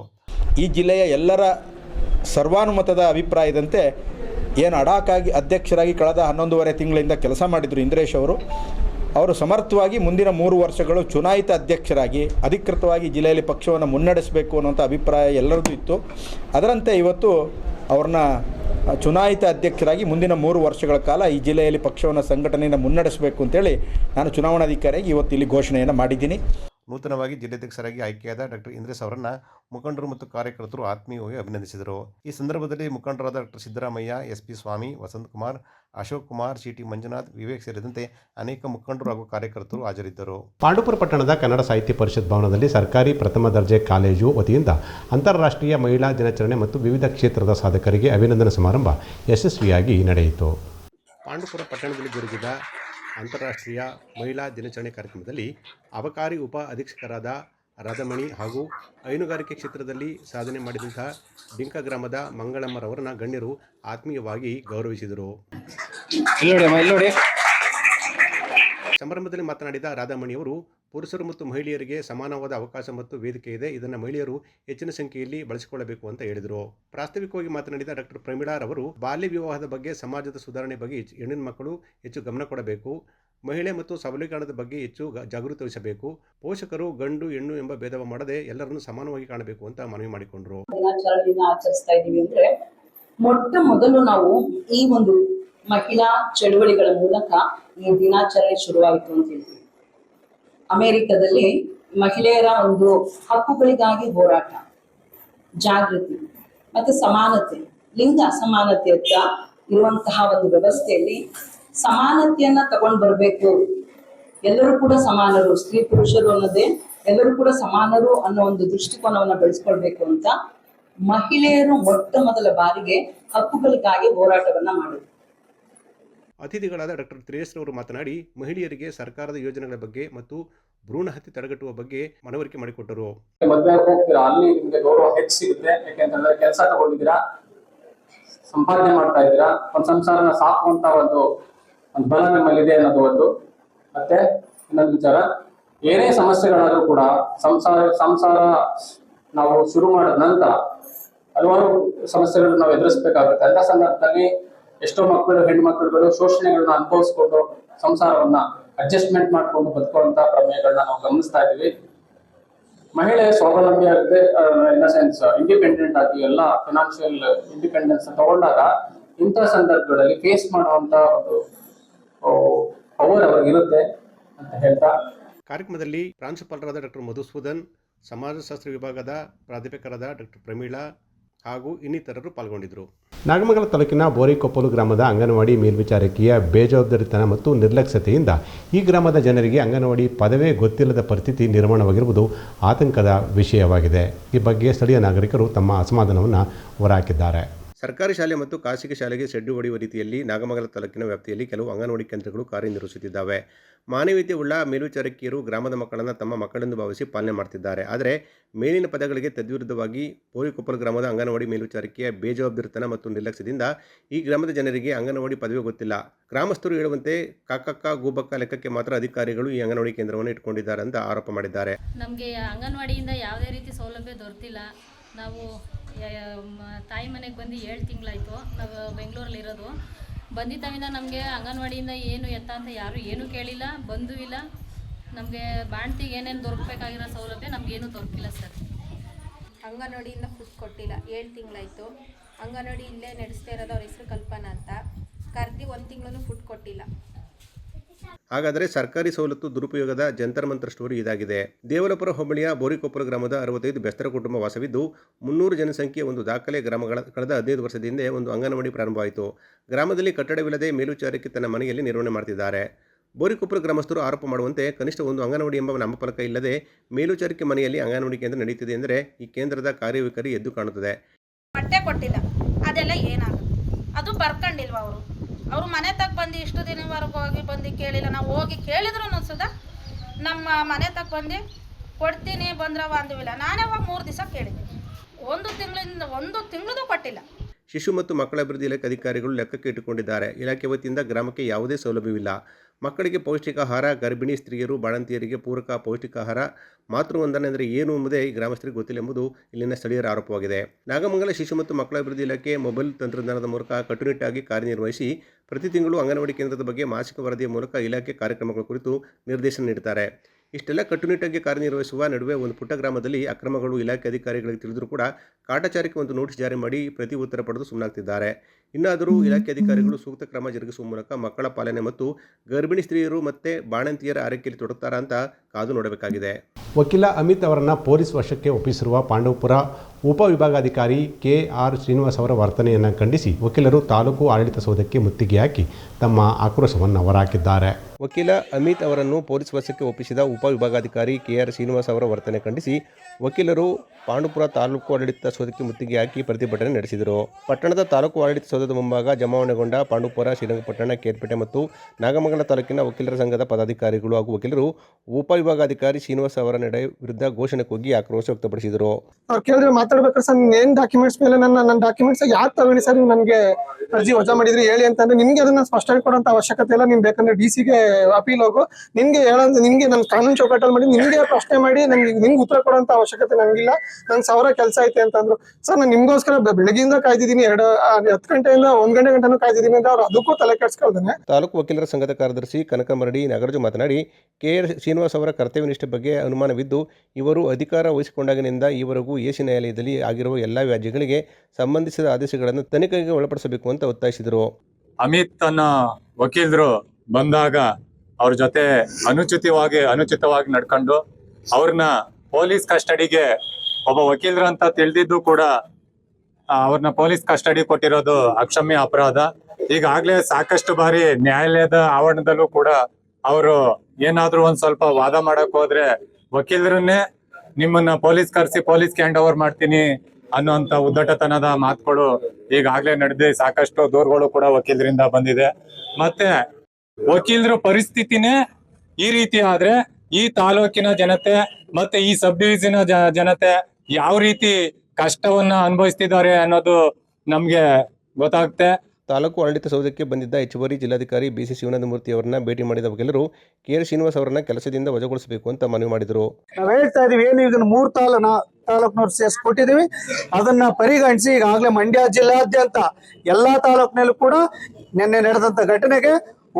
ಈ ಜಿಲ್ಲೆಯ ಎಲ್ಲರ ಸರ್ವಾನುಮತದ ಅಭಿಪ್ರಾಯದಂತೆ ಏನು ಅಡಾಕಾಗಿ ಅಧ್ಯಕ್ಷರಾಗಿ ಕಳೆದ ಹನ್ನೊಂದೂವರೆ ತಿಂಗಳಿಂದ ಕೆಲಸ ಮಾಡಿದರು ಇಂದ್ರೇಶ್ ಅವರು. ಅವರು ಸಮರ್ಥವಾಗಿ ಮುಂದಿನ ಮೂರು ವರ್ಷಗಳು ಚುನಾಯಿತ ಅಧ್ಯಕ್ಷರಾಗಿ, ಅಧಿಕೃತವಾಗಿ ಜಿಲ್ಲೆಯಲ್ಲಿ ಪಕ್ಷವನ್ನು ಮುನ್ನಡೆಸಬೇಕು ಅನ್ನುವಂಥ ಅಭಿಪ್ರಾಯ ಎಲ್ಲರದ್ದು ಇತ್ತು. ಅದರಂತೆ ಇವತ್ತು ಅವ್ರನ್ನ ಚುನಾಯಿತ ಅಧ್ಯಕ್ಷರಾಗಿ ಮುಂದಿನ ಮೂರು ವರ್ಷಗಳ ಕಾಲ ಈ ಜಿಲ್ಲೆಯಲ್ಲಿ ಪಕ್ಷವನ್ನು ಸಂಘಟನೆಯನ್ನು ಮುನ್ನಡೆಸಬೇಕು ಅಂತೇಳಿ ನಾನು ಚುನಾವಣಾಧಿಕಾರಿಯಾಗಿ ಇವತ್ತು ಇಲ್ಲಿ ಘೋಷಣೆಯನ್ನು ಮಾಡಿದ್ದೀನಿ. ನೂತನವಾಗಿ ಜಿಲ್ಲಾಧ್ಯಕ್ಷರಾಗಿ ಆಯ್ಕೆಯಾದ ಡಾಕ್ಟರ್ ಇಂದ್ರೇಶ್ ಅವರನ್ನು ಮುಖಂಡರು ಮತ್ತು ಕಾರ್ಯಕರ್ತರು ಆತ್ಮೀಯವಾಗಿ ಅಭಿನಂದಿಸಿದರು. ಈ ಸಂದರ್ಭದಲ್ಲಿ ಮುಖಂಡರಾದ doctor Siddaramaiah S P Swamy, Vasanth Kumar, Ashok Kumar, C T Manjunath, Vivek ಸೇರಿದಂತೆ ಅನೇಕ ಮುಖಂಡರು ಹಾಗೂ ಕಾರ್ಯಕರ್ತರು ಹಾಜರಿದ್ದರು. ಪಾಂಡುಪುರ ಪಟ್ಟಣದ ಕನ್ನಡ ಸಾಹಿತ್ಯ ಪರಿಷತ್ ಭವನದಲ್ಲಿ ಸರ್ಕಾರಿ ಪ್ರಥಮ ದರ್ಜೆ ಕಾಲೇಜು ವತಿಯಿಂದ ಅಂತಾರಾಷ್ಟ್ರೀಯ ಮಹಿಳಾ ದಿನಾಚರಣೆ ಮತ್ತು ವಿವಿಧ ಕ್ಷೇತ್ರದ ಸಾಧಕರಿಗೆ ಅಭಿನಂದನಾ ಸಮಾರಂಭ ಯಶಸ್ವಿಯಾಗಿ ನಡೆಯಿತು. ಪಾಂಡುಪುರ ಪಟ್ಟಣದಲ್ಲಿ ಜರುಗಿದ ಅಂತಾರಾಷ್ಟ್ರೀಯ ಮಹಿಳಾ ದಿನಾಚರಣೆ ಕಾರ್ಯಕ್ರಮದಲ್ಲಿ ಅಬಕಾರಿ ಉಪ ಅಧೀಕ್ಷಕರಾದ ರಾಧಮಣಿ ಹಾಗೂ ಹೈನುಗಾರಿಕೆ ಕ್ಷೇತ್ರದಲ್ಲಿ ಸಾಧನೆ ಮಾಡಿದಂತಹ ಡಿಂಕ ಗ್ರಾಮದ ಮಂಗಳಮ್ಮರವರನ್ನ ಗಣ್ಯರು ಆತ್ಮೀಯವಾಗಿ ಗೌರವಿಸಿದರು. ಸಮಾರಂಭದಲ್ಲಿ ಮಾತನಾಡಿದ ರಾಧಾಮಣಿಯವರು ಪುರುಷರು ಮತ್ತು ಮಹಿಳೆಯರಿಗೆ ಸಮಾನವಾದ ಅವಕಾಶ ಮತ್ತು ವೇದಿಕೆ ಇದೆ. ಇದನ್ನು ಮಹಿಳೆಯರು ಹೆಚ್ಚಿನ ಸಂಖ್ಯೆಯಲ್ಲಿ ಬಳಸಿಕೊಳ್ಳಬೇಕು ಅಂತ ಹೇಳಿದರು. ಪ್ರಾಸ್ತಾವಿಕವಾಗಿ ಮಾತನಾಡಿದ ಡಾಕ್ಟರ್ ಪ್ರಮೀಳಾರ್ ಅವರು, ಬಾಲ್ಯ ವಿವಾಹದ ಬಗ್ಗೆ ಸಮಾಜದ ಸುಧಾರಣೆ ಬಗ್ಗೆ ಹೆಣ್ಣಿನ ಮಕ್ಕಳು ಹೆಚ್ಚು ಗಮನ ಕೊಡಬೇಕು. ಮಹಿಳೆ ಮತ್ತು ಸಬಲೀಕರಣದ ಬಗ್ಗೆ ಹೆಚ್ಚು ಜಾಗೃತಿ ವಹಿಸಬೇಕು. ಪೋಷಕರು ಗಂಡು, ಹೆಣ್ಣು ಎಂಬ ಭೇದವ ಮಾಡದೆ ಎಲ್ಲರನ್ನು ಸಮಾನವಾಗಿ ಕಾಣಬೇಕು ಅಂತ ಮನವಿ ಮಾಡಿಕೊಂಡ್ರು. ಆಚರಿಸ್ತಾ ಇದ್ದೀವಿ ಅಂದ್ರೆ, ಮೊಟ್ಟ ಮೊದಲು ನಾವು ಈ ಒಂದು ಮಹಿಳಾ ಚಳುವಳಿಗಳ ಮೂಲಕ ಈ ದಿನಾಚರಣೆ ಶುರುವಾಯಿತು ಅಂತ ಹೇಳ್ತೀವಿ. ಅಮೆರಿಕದಲ್ಲಿ ಮಹಿಳೆಯರ ಒಂದು ಹಕ್ಕುಗಳಿಗಾಗಿ ಹೋರಾಟ, ಜಾಗೃತಿ ಮತ್ತು ಸಮಾನತೆ, ಲಿಂಗ ಅಸಮಾನತೆಯತ್ತ ಇರುವಂತಹ ಒಂದು ವ್ಯವಸ್ಥೆಯಲ್ಲಿ ಸಮಾನತೆಯನ್ನ ತಗೊಂಡ್ ಬರಬೇಕು. ಎಲ್ಲರೂ ಕೂಡ ಸಮಾನರು, ಸ್ತ್ರೀ ಪುರುಷರು ಅನ್ನೋದೇ ಎಲ್ಲರೂ ಕೂಡ ಸಮಾನರು ಅನ್ನೋ ಒಂದು ದೃಷ್ಟಿಕೋನವನ್ನ ಬೆಳೆಸ್ಕೊಳ್ಬೇಕು ಅಂತ ಮಹಿಳೆಯರು ಮೊಟ್ಟ ಮೊದಲ ಬಾರಿಗೆ ಹಕ್ಕುಗಳಿಗಾಗಿ ಹೋರಾಟವನ್ನ ಮಾಡಿದ್ರು ಅತಿಥಿಗಳಾದ ಡಾಕ್ಟರ್ ತ್ರೇಯಸ್ರವರು ಮಾತನಾಡಿ, ಮಹಿಳೆಯರಿಗೆ ಸರ್ಕಾರದ ಯೋಜನೆಗಳ ಬಗ್ಗೆ ಮತ್ತು ಭ್ರೂಣ ಹತ್ಯೆ ತಡೆಗಟ್ಟುವ ಬಗ್ಗೆ ಮನವರಿಕೆ ಮಾಡಿಕೊಟ್ಟರು. ಅಲ್ಲಿ ನಿಮಗೆ ಗೌರವ ಹೆಚ್ಚು ಸಿಗುತ್ತೆ. ಯಾಕೆಂತಂದ್ರೆ ಕೆಲಸ ತಗೊಂಡಿದ್ದೀರಾ? ಸಂಪಾದನೆ ಮಾಡ್ತಾ ಇದ್ದೀರಾ? ಒಂದು ಸಂಸಾರನ ಸಾಕುವಂತ ಒಂದು ಒಂದು ಬಲ ನಿಮ್ಮಲ್ಲಿದೆ ಅನ್ನೋದು ಒಂದು. ಮತ್ತೆ ಇನ್ನೊಂದು ವಿಚಾರ, ಏನೇ ಸಮಸ್ಯೆಗಳಾದ್ರೂ ಕೂಡ ಸಂಸಾರ ಸಂಸಾರ ನಾವು ಶುರು ಮಾಡಿದ ನಂತರ ಹಲವಾರು ಸಮಸ್ಯೆಗಳನ್ನ ನಾವು ಎದುರಿಸಬೇಕಾಗುತ್ತೆ. ಅಂತ ಸಂದರ್ಭದಲ್ಲಿ ಎಷ್ಟೋ ಮಕ್ಕಳು, ಹೆಣ್ಣು ಮಕ್ಕಳುಗಳು ಶೋಷಣೆಗಳನ್ನ ಅನುಭವಿಸ್ಕೊಂಡು ಸಂಸಾರವನ್ನ ಅಡ್ಜಸ್ಟ್ಮೆಂಟ್ ಮಾಡ್ಕೊಂಡು ಬದುಕುವಂತ ಪ್ರಮೇಯಗಳನ್ನ ನಾವು ಗಮನಿಸ್ತಾ ಇದೀವಿ ಮಹಿಳೆ ಸ್ವಾವಲಂಬಿ ಆಗದೆ ಇನ್ ದ ಸೆನ್ಸ್ ಇಂಡಿಪೆಂಡೆಂಟ್ ಆಗಿ ಎಲ್ಲ ಫಿನಾನ್ಷಿಯಲ್ ಇಂಡಿಪೆಂಡೆನ್ಸ್ ತಗೊಂಡಾಗ ಇಂಥ ಸಂದರ್ಭಗಳಲ್ಲಿ ಫೇಸ್ ಮಾಡುವಂತ ಒಂದು ಪವರ್ ಅವರಿಗಿರುತ್ತೆ ಅಂತ ಹೇಳ್ತಾ. ಕಾರ್ಯಕ್ರಮದಲ್ಲಿ ಪ್ರಾಂಶುಪಾಲರಾದ ಡಾಕ್ಟರ್ ಮಧುಸೂದನ್, ಸಮಾಜಶಾಸ್ತ್ರ ವಿಭಾಗದ ಪ್ರಾಧ್ಯಾಪಕರಾದ ಡಾಕ್ಟರ್ ಪ್ರಮೀಳಾ ಹಾಗೂ ಇನ್ನಿತರರು ಪಾಲ್ಗೊಂಡಿದ್ದರು. ನಾಗಮಂಗಲ ತಾಲೂಕಿನ ಬೋರಿಕೊಪ್ಪಲು ಗ್ರಾಮದ ಅಂಗನವಾಡಿ ಮೇಲ್ವಿಚಾರಕಿಯ ಬೇಜವಾಬ್ದಾರಿತನ ಮತ್ತು ನಿರ್ಲಕ್ಷ್ಯತೆಯಿಂದ ಈ ಗ್ರಾಮದ ಜನರಿಗೆ ಅಂಗನವಾಡಿ ಪದವೇ ಗೊತ್ತಿಲ್ಲದ ಪರಿಸ್ಥಿತಿ ನಿರ್ಮಾಣವಾಗಿರುವುದು ಆತಂಕದ ವಿಷಯವಾಗಿದೆ. ಈ ಬಗ್ಗೆ ಸ್ಥಳೀಯ ನಾಗರಿಕರು ತಮ್ಮ ಅಸಮಾಧಾನವನ್ನು ಹೊರಹಾಕಿದ್ದಾರೆ. ಸರ್ಕಾರಿ ಶಾಲೆ ಮತ್ತು ಖಾಸಗಿ ಶಾಲೆಗೆ ಸೆಡ್ಡು ಹೊಡೆಯುವ ರೀತಿಯಲ್ಲಿ ನಾಗಮಂಗಲ ತಾಲೂಕಿನ ವ್ಯಾಪ್ತಿಯಲ್ಲಿ ಕೆಲವು ಅಂಗನವಾಡಿ ಕೇಂದ್ರಗಳು ಕಾರ್ಯನಿರ್ವಹಿಸುತ್ತಿದ್ದಾವೆ. ಮಾನವೀಯತೆ ಉಳ್ಳ ಮೇಲ್ವಿಚಾರಕಿಯರು ಗ್ರಾಮದ ಮಕ್ಕಳನ್ನು ತಮ್ಮ ಮಕ್ಕಳೆಂದು ಭಾವಿಸಿ ಪಾಲನೆ ಮಾಡ್ತಿದ್ದಾರೆ. ಆದರೆ ಮೇಲಿನ ಪದಗಳಿಗೆ ತದ್ವಿರುದ್ಧವಾಗಿ ಪೋರಿಕೊಪ್ಪಲು ಗ್ರಾಮದ ಅಂಗನವಾಡಿ ಮೇಲ್ವಿಚಾರಕಿಯ ಬೇಜವಾಬ್ದಾರಿತನ ಮತ್ತು ನಿರ್ಲಕ್ಷ್ಯದಿಂದ ಈ ಗ್ರಾಮದ ಜನರಿಗೆ ಅಂಗನವಾಡಿ ಪದವಿ ಗೊತ್ತಿಲ್ಲ. ಗ್ರಾಮಸ್ಥರು ಹೇಳುವಂತೆ ಕಾಕಕ್ಕ, ಗೂಬಕ್ಕ ಲೆಕ್ಕಕ್ಕೆ ಮಾತ್ರ ಅಧಿಕಾರಿಗಳು ಈ ಅಂಗನವಾಡಿ ಕೇಂದ್ರವನ್ನು ಇಟ್ಕೊಂಡಿದ್ದಾರೆ ಅಂತ ಆರೋಪ ಮಾಡಿದ್ದಾರೆ. ನಮಗೆ ಅಂಗನವಾಡಿಯಿಂದ ಯಾವುದೇ ರೀತಿ ಸೌಲಭ್ಯ ದೊರೆತಿಲ್ಲ. ನಾವು ತಾಯಿ ಮನೆಗೆ ಬಂದು ಏಳು ತಿಂಗಳಾಯಿತು. ನಾವು ಬೆಂಗಳೂರಲ್ಲಿ ಇರೋದು. ಬಂದಿದ್ದಾವಿಂದ ನಮಗೆ ಅಂಗನವಾಡಿಯಿಂದ ಏನು ಎತ್ತ ಅಂತ ಯಾರೂ ಏನೂ ಕೇಳಿಲ್ಲ, ಬಂದೂ ಇಲ್ಲ. ನಮಗೆ ಬಾಣ್ತಿಗೆ ಏನೇನು ದೊರಕಬೇಕಾಗಿರೋ ಸೌಲಭ್ಯ ನಮಗೇನು ದೊರಕಿಲ್ಲ ಸರ್. ಅಂಗನವಾಡಿಯಿಂದ ಫುಡ್ ಕೊಟ್ಟಿಲ್ಲ. ಏಳು ತಿಂಗಳಾಯಿತು. ಅಂಗನವಾಡಿ ಇಲ್ಲೇ ನಡೆಸ್ತಾ ಇರೋದು ಅವ್ರ ಹೆಸರು ಕಲ್ಪನಾ ಅಂತ. ಕರ್ದು ಒಂದು ತಿಂಗಳೂ ಫುಡ್ ಕೊಟ್ಟಿಲ್ಲ. ಹಾಗಾದರೆ ಸರ್ಕಾರಿ ಸವಲತ್ತು ದುರುಪಯೋಗದ ಜಂತರ್ ಮಂತ್ರ ಸ್ಟೋರಿ ಇದಾಗಿದೆ. ದೇವಲಪುರ ಹೋಬಳಿಯ ಬೋರಿಕೊಪ್ಪಲು ಗ್ರಾಮದ ಅರವತ್ತೈದು ಬೆಸ್ತರ ಕುಟುಂಬ ವಾಸವಿದ್ದು, ಮುನ್ನೂರು ಜನಸಂಖ್ಯೆ ಒಂದು ದಾಖಲೆ ಗ್ರಾಮಗಳ ಕಳೆದ ಹದಿನೈದು ವರ್ಷದ ಹಿಂದೆ ಒಂದು ಅಂಗನವಾಡಿ ಪ್ರಾರಂಭವಾಯಿತು. ಗ್ರಾಮದಲ್ಲಿ ಕಟ್ಟಡವಿಲ್ಲದೆ ಮೇಲುಚಾರಕ್ಕೆ ತನ್ನ ಮನೆಯಲ್ಲಿ ನಿರ್ವಹಣೆ ಮಾಡ್ತಿದ್ದಾರೆ. ಬೋರಿಕೊಪ್ಪಲು ಗ್ರಾಮಸ್ಥರು ಆರೋಪ ಮಾಡುವಂತೆ ಕನಿಷ್ಠ ಒಂದು ಅಂಗನವಾಡಿ ಎಂಬ ನಾಮಫಲಕ ಇಲ್ಲದೆ ಮೇಲ್ವಿಚಾರಕ್ಕೆ ಮನೆಯಲ್ಲಿ ಅಂಗನವಾಡಿ ಕೇಂದ್ರ ನಡೆಯುತ್ತಿದೆ ಎಂದರೆ ಈ ಕೇಂದ್ರದ ಕಾರ್ಯವೈಖರಿ ಎದ್ದು ಕಾಣುತ್ತದೆ. ಕೊಟ್ಟಿಲ್ಲ. ಅದೆಲ್ಲ ಏನಾಗುತ್ತೆ? ಅದು ಬರ್ಕೊಂಡಿಲ್ವ ಅವರು? ಅವರು ಮನೆ ತಗ ಬಂದು ಇಷ್ಟು ದಿನವರೆಗೂ ಹೋಗಿ ಬಂದು ಕೇಳಿಲ್ಲ. ನಾವು ಹೋಗಿ ಕೇಳಿದ್ರು ಸುದ ನಮ್ಮ ಮನೆ ತಗ ಬಂದು, ಕೊಡ್ತೀನಿ ಬಂದ್ರವ ಅಂದಿಲ್ಲ ನಾನೇ ಅವಾಗ ಮೂರು ದಿವಸ ಕೇಳಿದ್ದೆ. ಒಂದು ತಿಂಗಳಿಂದ ಒಂದು ತಿಂಗಳದು ಕೊಟ್ಟಿಲ್ಲ. ಶಿಶು ಮತ್ತು ಮಕ್ಕಳ ಅಭಿವೃದ್ಧಿ ಇಲಾಖೆ ಅಧಿಕಾರಿಗಳು ಲೆಕ್ಕಕ್ಕೆ ಇಟ್ಟುಕೊಂಡಿದ್ದಾರೆ. ಇಲಾಖೆ ವತಿಯಿಂದ ಗ್ರಾಮಕ್ಕೆ ಯಾವುದೇ ಸೌಲಭ್ಯವಿಲ್ಲ. ಮಕ್ಕಳಿಗೆ ಪೌಷ್ಟಿಕಾಹಾರ, ಗರ್ಭಿಣಿ ಸ್ತ್ರೀಯರು, ಬಾಣಂತಿಯರಿಗೆ ಪೂರಕ ಪೌಷ್ಟಿಕಾಹಾರ ಮಾತೃವಂದನೆ ಅಂದರೆ ಏನು ಎಂಬುದೇ ಈ ಗ್ರಾಮಸ್ಥರಿಗೆ ಗೊತ್ತಿಲ್ಲ ಎಂಬುದು ಇಲ್ಲಿನ ಸ್ಥಳೀಯರ ಆರೋಪವಾಗಿದೆ. ನಾಗಮಂಗಲ ಶಿಶು ಮತ್ತು ಮಕ್ಕಳ ಅಭಿವೃದ್ಧಿ ಇಲಾಖೆ ಮೊಬೈಲ್ ತಂತ್ರಜ್ಞಾನದ ಮೂಲಕ ಕಟ್ಟುನಿಟ್ಟಾಗಿ ಕಾರ್ಯನಿರ್ವಹಿಸಿ ಪ್ರತಿ ತಿಂಗಳು ಅಂಗನವಾಡಿ ಕೇಂದ್ರದ ಬಗ್ಗೆ ಮಾಸಿಕ ವರದಿಯ ಮೂಲಕ ಇಲಾಖೆ ಕಾರ್ಯಕ್ರಮಗಳ ಕುರಿತು ನಿರ್ದೇಶನ ನೀಡುತ್ತಾರೆ ಇಷ್ಟೆಲ್ಲ ಕಟ್ಟುನಿಟ್ಟಾಗಿ ಕಾರ್ಯನಿರ್ವಹಿಸುವ ನಡುವೆ ಒಂದು ಪುಟ್ಟ ಗ್ರಾಮದಲ್ಲಿ ಅಕ್ರಮಗಳು ಇಲಾಖೆ ಅಧಿಕಾರಿಗಳಿಗೆ ತಿಳಿದರೂ ಕೂಡ ಕಾಟಾಚಾರಕ್ಕೆ ಒಂದು ನೋಟಿಸ್ ಜಾರಿ ಮಾಡಿ ಪ್ರತಿ ಉತ್ತರ ಪಡೆದು ಸುಮ್ಮನಾಗ್ತಿದ್ದಾರೆ ಇನ್ನಾದರೂ ಇಲಾಖೆ ಅಧಿಕಾರಿಗಳು ಸೂಕ್ತ ಕ್ರಮ ಜರುಗಿಸುವ ಮೂಲಕ ಮಕ್ಕಳ ಪಾಲನೆ ಮತ್ತು ಗರ್ಭಿಣಿ ಸ್ತ್ರೀಯರು ಮತ್ತೆ ಬಾಣಂತಿಯರ ಆರೈಕೆಯಲ್ಲಿ ತೊಡಗುತ್ತಾರಾ ಅಂತ ಕಾದು ನೋಡಬೇಕಾಗಿದೆ. ವಕೀಲ ಅಮಿತ್ ಅವರನ್ನು ಪೊಲೀಸ್ ವಶಕ್ಕೆ ಒಪ್ಪಿಸಿರುವ ಪಾಂಡವಪುರ ಉಪವಿಭಾಗಾಧಿಕಾರಿ ಕೆ ಆರ್ ಶ್ರೀನಿವಾಸ್ ಅವರ ವರ್ತನೆಯನ್ನು ಖಂಡಿಸಿ ವಕೀಲರು ತಾಲೂಕು ಆಡಳಿತ ಸೌಧಕ್ಕೆ ಮುತ್ತಿಗೆ ಹಾಕಿ ತಮ್ಮ ಆಕ್ರೋಶವನ್ನು ಹೊರಹಾಕಿದ್ದಾರೆ. ವಕೀಲ ಅಮಿತ್ ಅವರನ್ನು ಪೊಲೀಸ್ ವಶಕ್ಕೆ ಒಪ್ಪಿಸಿದ ಉಪವಿಭಾಗಾಧಿಕಾರಿ ಕೆ ಆರ್ ಶ್ರೀನಿವಾಸ್ ಅವರ ವರ್ತನೆ ಖಂಡಿಸಿ ವಕೀಲರು ಪಾಂಡುಪುರ ತಾಲೂಕು ಆಡಳಿತ ಸೌಧಕ್ಕೆ ಮುತ್ತಿಗೆ ಹಾಕಿ ಪ್ರತಿಭಟನೆ ನಡೆಸಿದರು. ಪಟ್ಟಣದ ತಾಲೂಕು ಆಡಳಿತ ಸೌಧದ ಮುಂಭಾಗ ಜಮಾವಣೆಗೊಂಡ ಪಾಂಡುಪುರ, ಶ್ರೀರಂಗಪಟ್ಟಣ, ಕೇರ್ಪೇಟೆ ಮತ್ತು ನಾಗಮಂಗಲ ತಾಲೂಕಿನ ವಕೀಲರ ಸಂಘದ ಪದಾಧಿಕಾರಿಗಳು ಹಾಗೂ ವಕೀಲರು ಉಪವಿಭಾಗ ಉಪವಿಭಾಗಾಧಿಕಾರಿ ಶ್ರೀನಿವಾಸ್ ಅವರ ನಡೆ ವಿರುದ್ಧ ಘೋಷಣೆ ಕೂಗಿ ಆಕ್ರೋಶ ವ್ಯಕ್ತಪಡಿಸಿದರು. ಕೇಳಿದ್ರೆ ಮಾತಾಡ್ಬೇಕಾದ್ರೆ ಸರ್ ಏನ್ ಡಾಕ್ಯುಮೆಂಟ್ಸ್ ಮೇಲೆ ನನ್ನ ನನ್ನ ಡಾಕ್ಯುಮೆಂಟ್ಸ್ ಯಾರು ತಗೊಂಡಿ ಸರ್ ನನಗೆ ಅರ್ಜಿ ವಜಾ ಮಾಡಿದ್ರಿ ಹೇಳಿ ಅಂತಂದ್ರೆ ನಿಮ್ಗೆ ಅದನ್ನ ಸ್ಪಷ್ಟ ಕೊಡೋಂತ ಅವಶ್ಯಕತೆ ಇಲ್ಲ. ನೀನ್ ಬೇಕಂದ್ರೆ ಡಿ ಸಿಗೆ ಅಪೀಲ್ ಹೋಗು. ನಿನ್ಗೆ ಹೇಳೋದು ನಿನ್ಗೆ ನನ್ನ ಕಾನೂನು ಚೌಕಟ್ಟಲ್ಲಿ ಮಾಡಿ, ನಿಮ್ಗೆ ಪ್ರಶ್ನೆ ಮಾಡಿ, ನಂಗೆ ನಿಮ್ಗೆ ಉತ್ತರ ಕೊಡೋಂತ ಅವಶ್ಯಕತೆ ನಂಗಿಲ್ಲ. ನಂಗೆ ಸಾವಿರ ಕೆಲಸ ಐತೆ ಅಂತಂದ್ರು. ಸರ್, ನಾನು ನಿಮ್ಗೋಸ್ಕರ ಬೆಳಗ್ಗೆಯಿಂದ ಕಾಯ್ದಿದ್ದೀನಿ. ಎರಡು ಹತ್ತು ಹತ್ತು ಗಂಟೆಯಿಂದ ಒಂದ್ ಗಂಟೆ ಗಂಟೆನೂ ಕಾಯ್ದಿದ್ದೀನಿ ಅಂತ ಅವ್ರು ಅದಕ್ಕೂ ತಲೆ ಕೆಡ್ಸ್ಕೊಳ್ತಾನೆ. ತಾಲೂಕು ವಕೀಲರ ಸಂಘದ ಕಾರ್ಯದರ್ಶಿ ಕನಕ ಮರಡಿ ನಾಗರಾಜು ಮಾತನಾಡಿ ಕೆ ಆರ್ ಶ್ರೀನಿವಾಸ್ ಅವರ ಕರ್ತವ್ಯ ನಿಷ್ಠೆ ಬಗ್ಗೆ ಅನುಮಾನವಿದ್ದು ಇವರು ಅಧಿಕಾರ ವಹಿಸಿಕೊಂಡಾಗಿನಿಂದ ಈವರೆಗೂ ಎಸಿ ನ್ಯಾಯಾಲಯದಲ್ಲಿ ಆಗಿರುವ ಎಲ್ಲಾ ವ್ಯಾಜ್ಯಗಳಿಗೆ ಸಂಬಂಧಿಸಿದ ಆದೇಶಗಳನ್ನು ತನಿಖೆಗೆ ಒಳಪಡಿಸಬೇಕು ಅಂತ ಒತ್ತಾಯಿಸಿದರು. ಅಮಿತ್ ತನ್ನ ವಕೀಲರು ಬಂದಾಗ ಅವ್ರ ಜೊತೆ ಅನುಚಿತವಾಗಿ ಅನುಚಿತವಾಗಿ ನಡ್ಕೊಂಡು ಅವ್ರನ್ನ ಪೊಲೀಸ್ ಕಸ್ಟಡಿಗೆ ಒಬ್ಬ ವಕೀಲರು ಅಂತ ತಿಳಿದಿದ್ದು ಕೂಡ ಅವ್ರನ್ನ ಪೊಲೀಸ್ ಕಸ್ಟಡಿ ಕೊಟ್ಟಿರೋದು ಅಕ್ಷಮ್ಯ ಅಪರಾಧ. ಈಗಾಗ್ಲೇ ಸಾಕಷ್ಟು ಬಾರಿ ನ್ಯಾಯಾಲಯದ ಆವರಣದಲ್ಲೂ ಕೂಡ ಅವರು ಏನಾದ್ರೂ ಒಂದ್ ಸ್ವಲ್ಪ ವಾದ ಮಾಡಕ್ ಹೋದ್ರೆ ವಕೀಲರನ್ನೇ ನಿಮ್ಮನ್ನ ಪೊಲೀಸ್ ಕರೆಸಿ ಪೊಲೀಸ್ ಹ್ಯಾಂಡ್ ಓವರ್ ಮಾಡ್ತೀನಿ ಅನ್ನುವಂತ ಉದ್ದಟತನದ ಮಾತುಗಳು ಈಗಾಗ್ಲೇ ನಡೆದಿ ಸಾಕಷ್ಟು ದೂರುಗಳು ಕೂಡ ವಕೀಲರಿಂದ ಬಂದಿದೆ. ಮತ್ತೆ ವಕೀಲರ ಪರಿಸ್ಥಿತಿನೇ ಈ ರೀತಿ ಆದ್ರೆ ಈ ತಾಲೂಕಿನ ಜನತೆ ಮತ್ತೆ ಈ ಸಬ್ ಡಿವಿಷನ್ ಜನತೆ ಯಾವ ರೀತಿ ಕಷ್ಟವನ್ನ ಅನುಭವಿಸ್ತಿದ್ದಾರೆ ಅನ್ನೋದು ನಮ್ಗೆ ಗೊತ್ತಾಗುತ್ತೆ. ತಾಲೂಕು ಆಡಳಿತ ಸೌಧಕ್ಕೆ ಬಂದಿದ್ದ ಹೆಚ್ಚುವರಿ ಜಿಲ್ಲಾಧಿಕಾರಿ ಬಿಸಿ ಶಿವನಂದಮೂರ್ತಿ ಅವರನ್ನ ಭೇಟಿ ಮಾಡಿದ ವಕೀಲರು ಕೆ ಆರ್ ಶ್ರೀನಿವಾಸ್ ಅವರನ್ನ ಕೆಲಸದಿಂದ ವಜಾಗೊಳಿಸಬೇಕು ಅಂತ ಮನವಿ ಮಾಡಿದರು. ನಾವು ಹೇಳ್ತಾ ಇದೀವಿ ಏನು ಈಗ ಮೂರು ತಾಲ ತಾಲೂಕ್ನವ್ರು ಸೇರ್ಸಿ ಕೊಟ್ಟಿದೀವಿ ಅದನ್ನ ಪರಿಗಣಿಸಿ ಈಗಾಗಲೇ ಮಂಡ್ಯ ಜಿಲ್ಲಾದ್ಯಂತ ಎಲ್ಲಾ ತಾಲೂಕಿನಲ್ಲೂ ಕೂಡ ನಿನ್ನೆ ನಡೆದಂತ ಘಟನೆಗೆ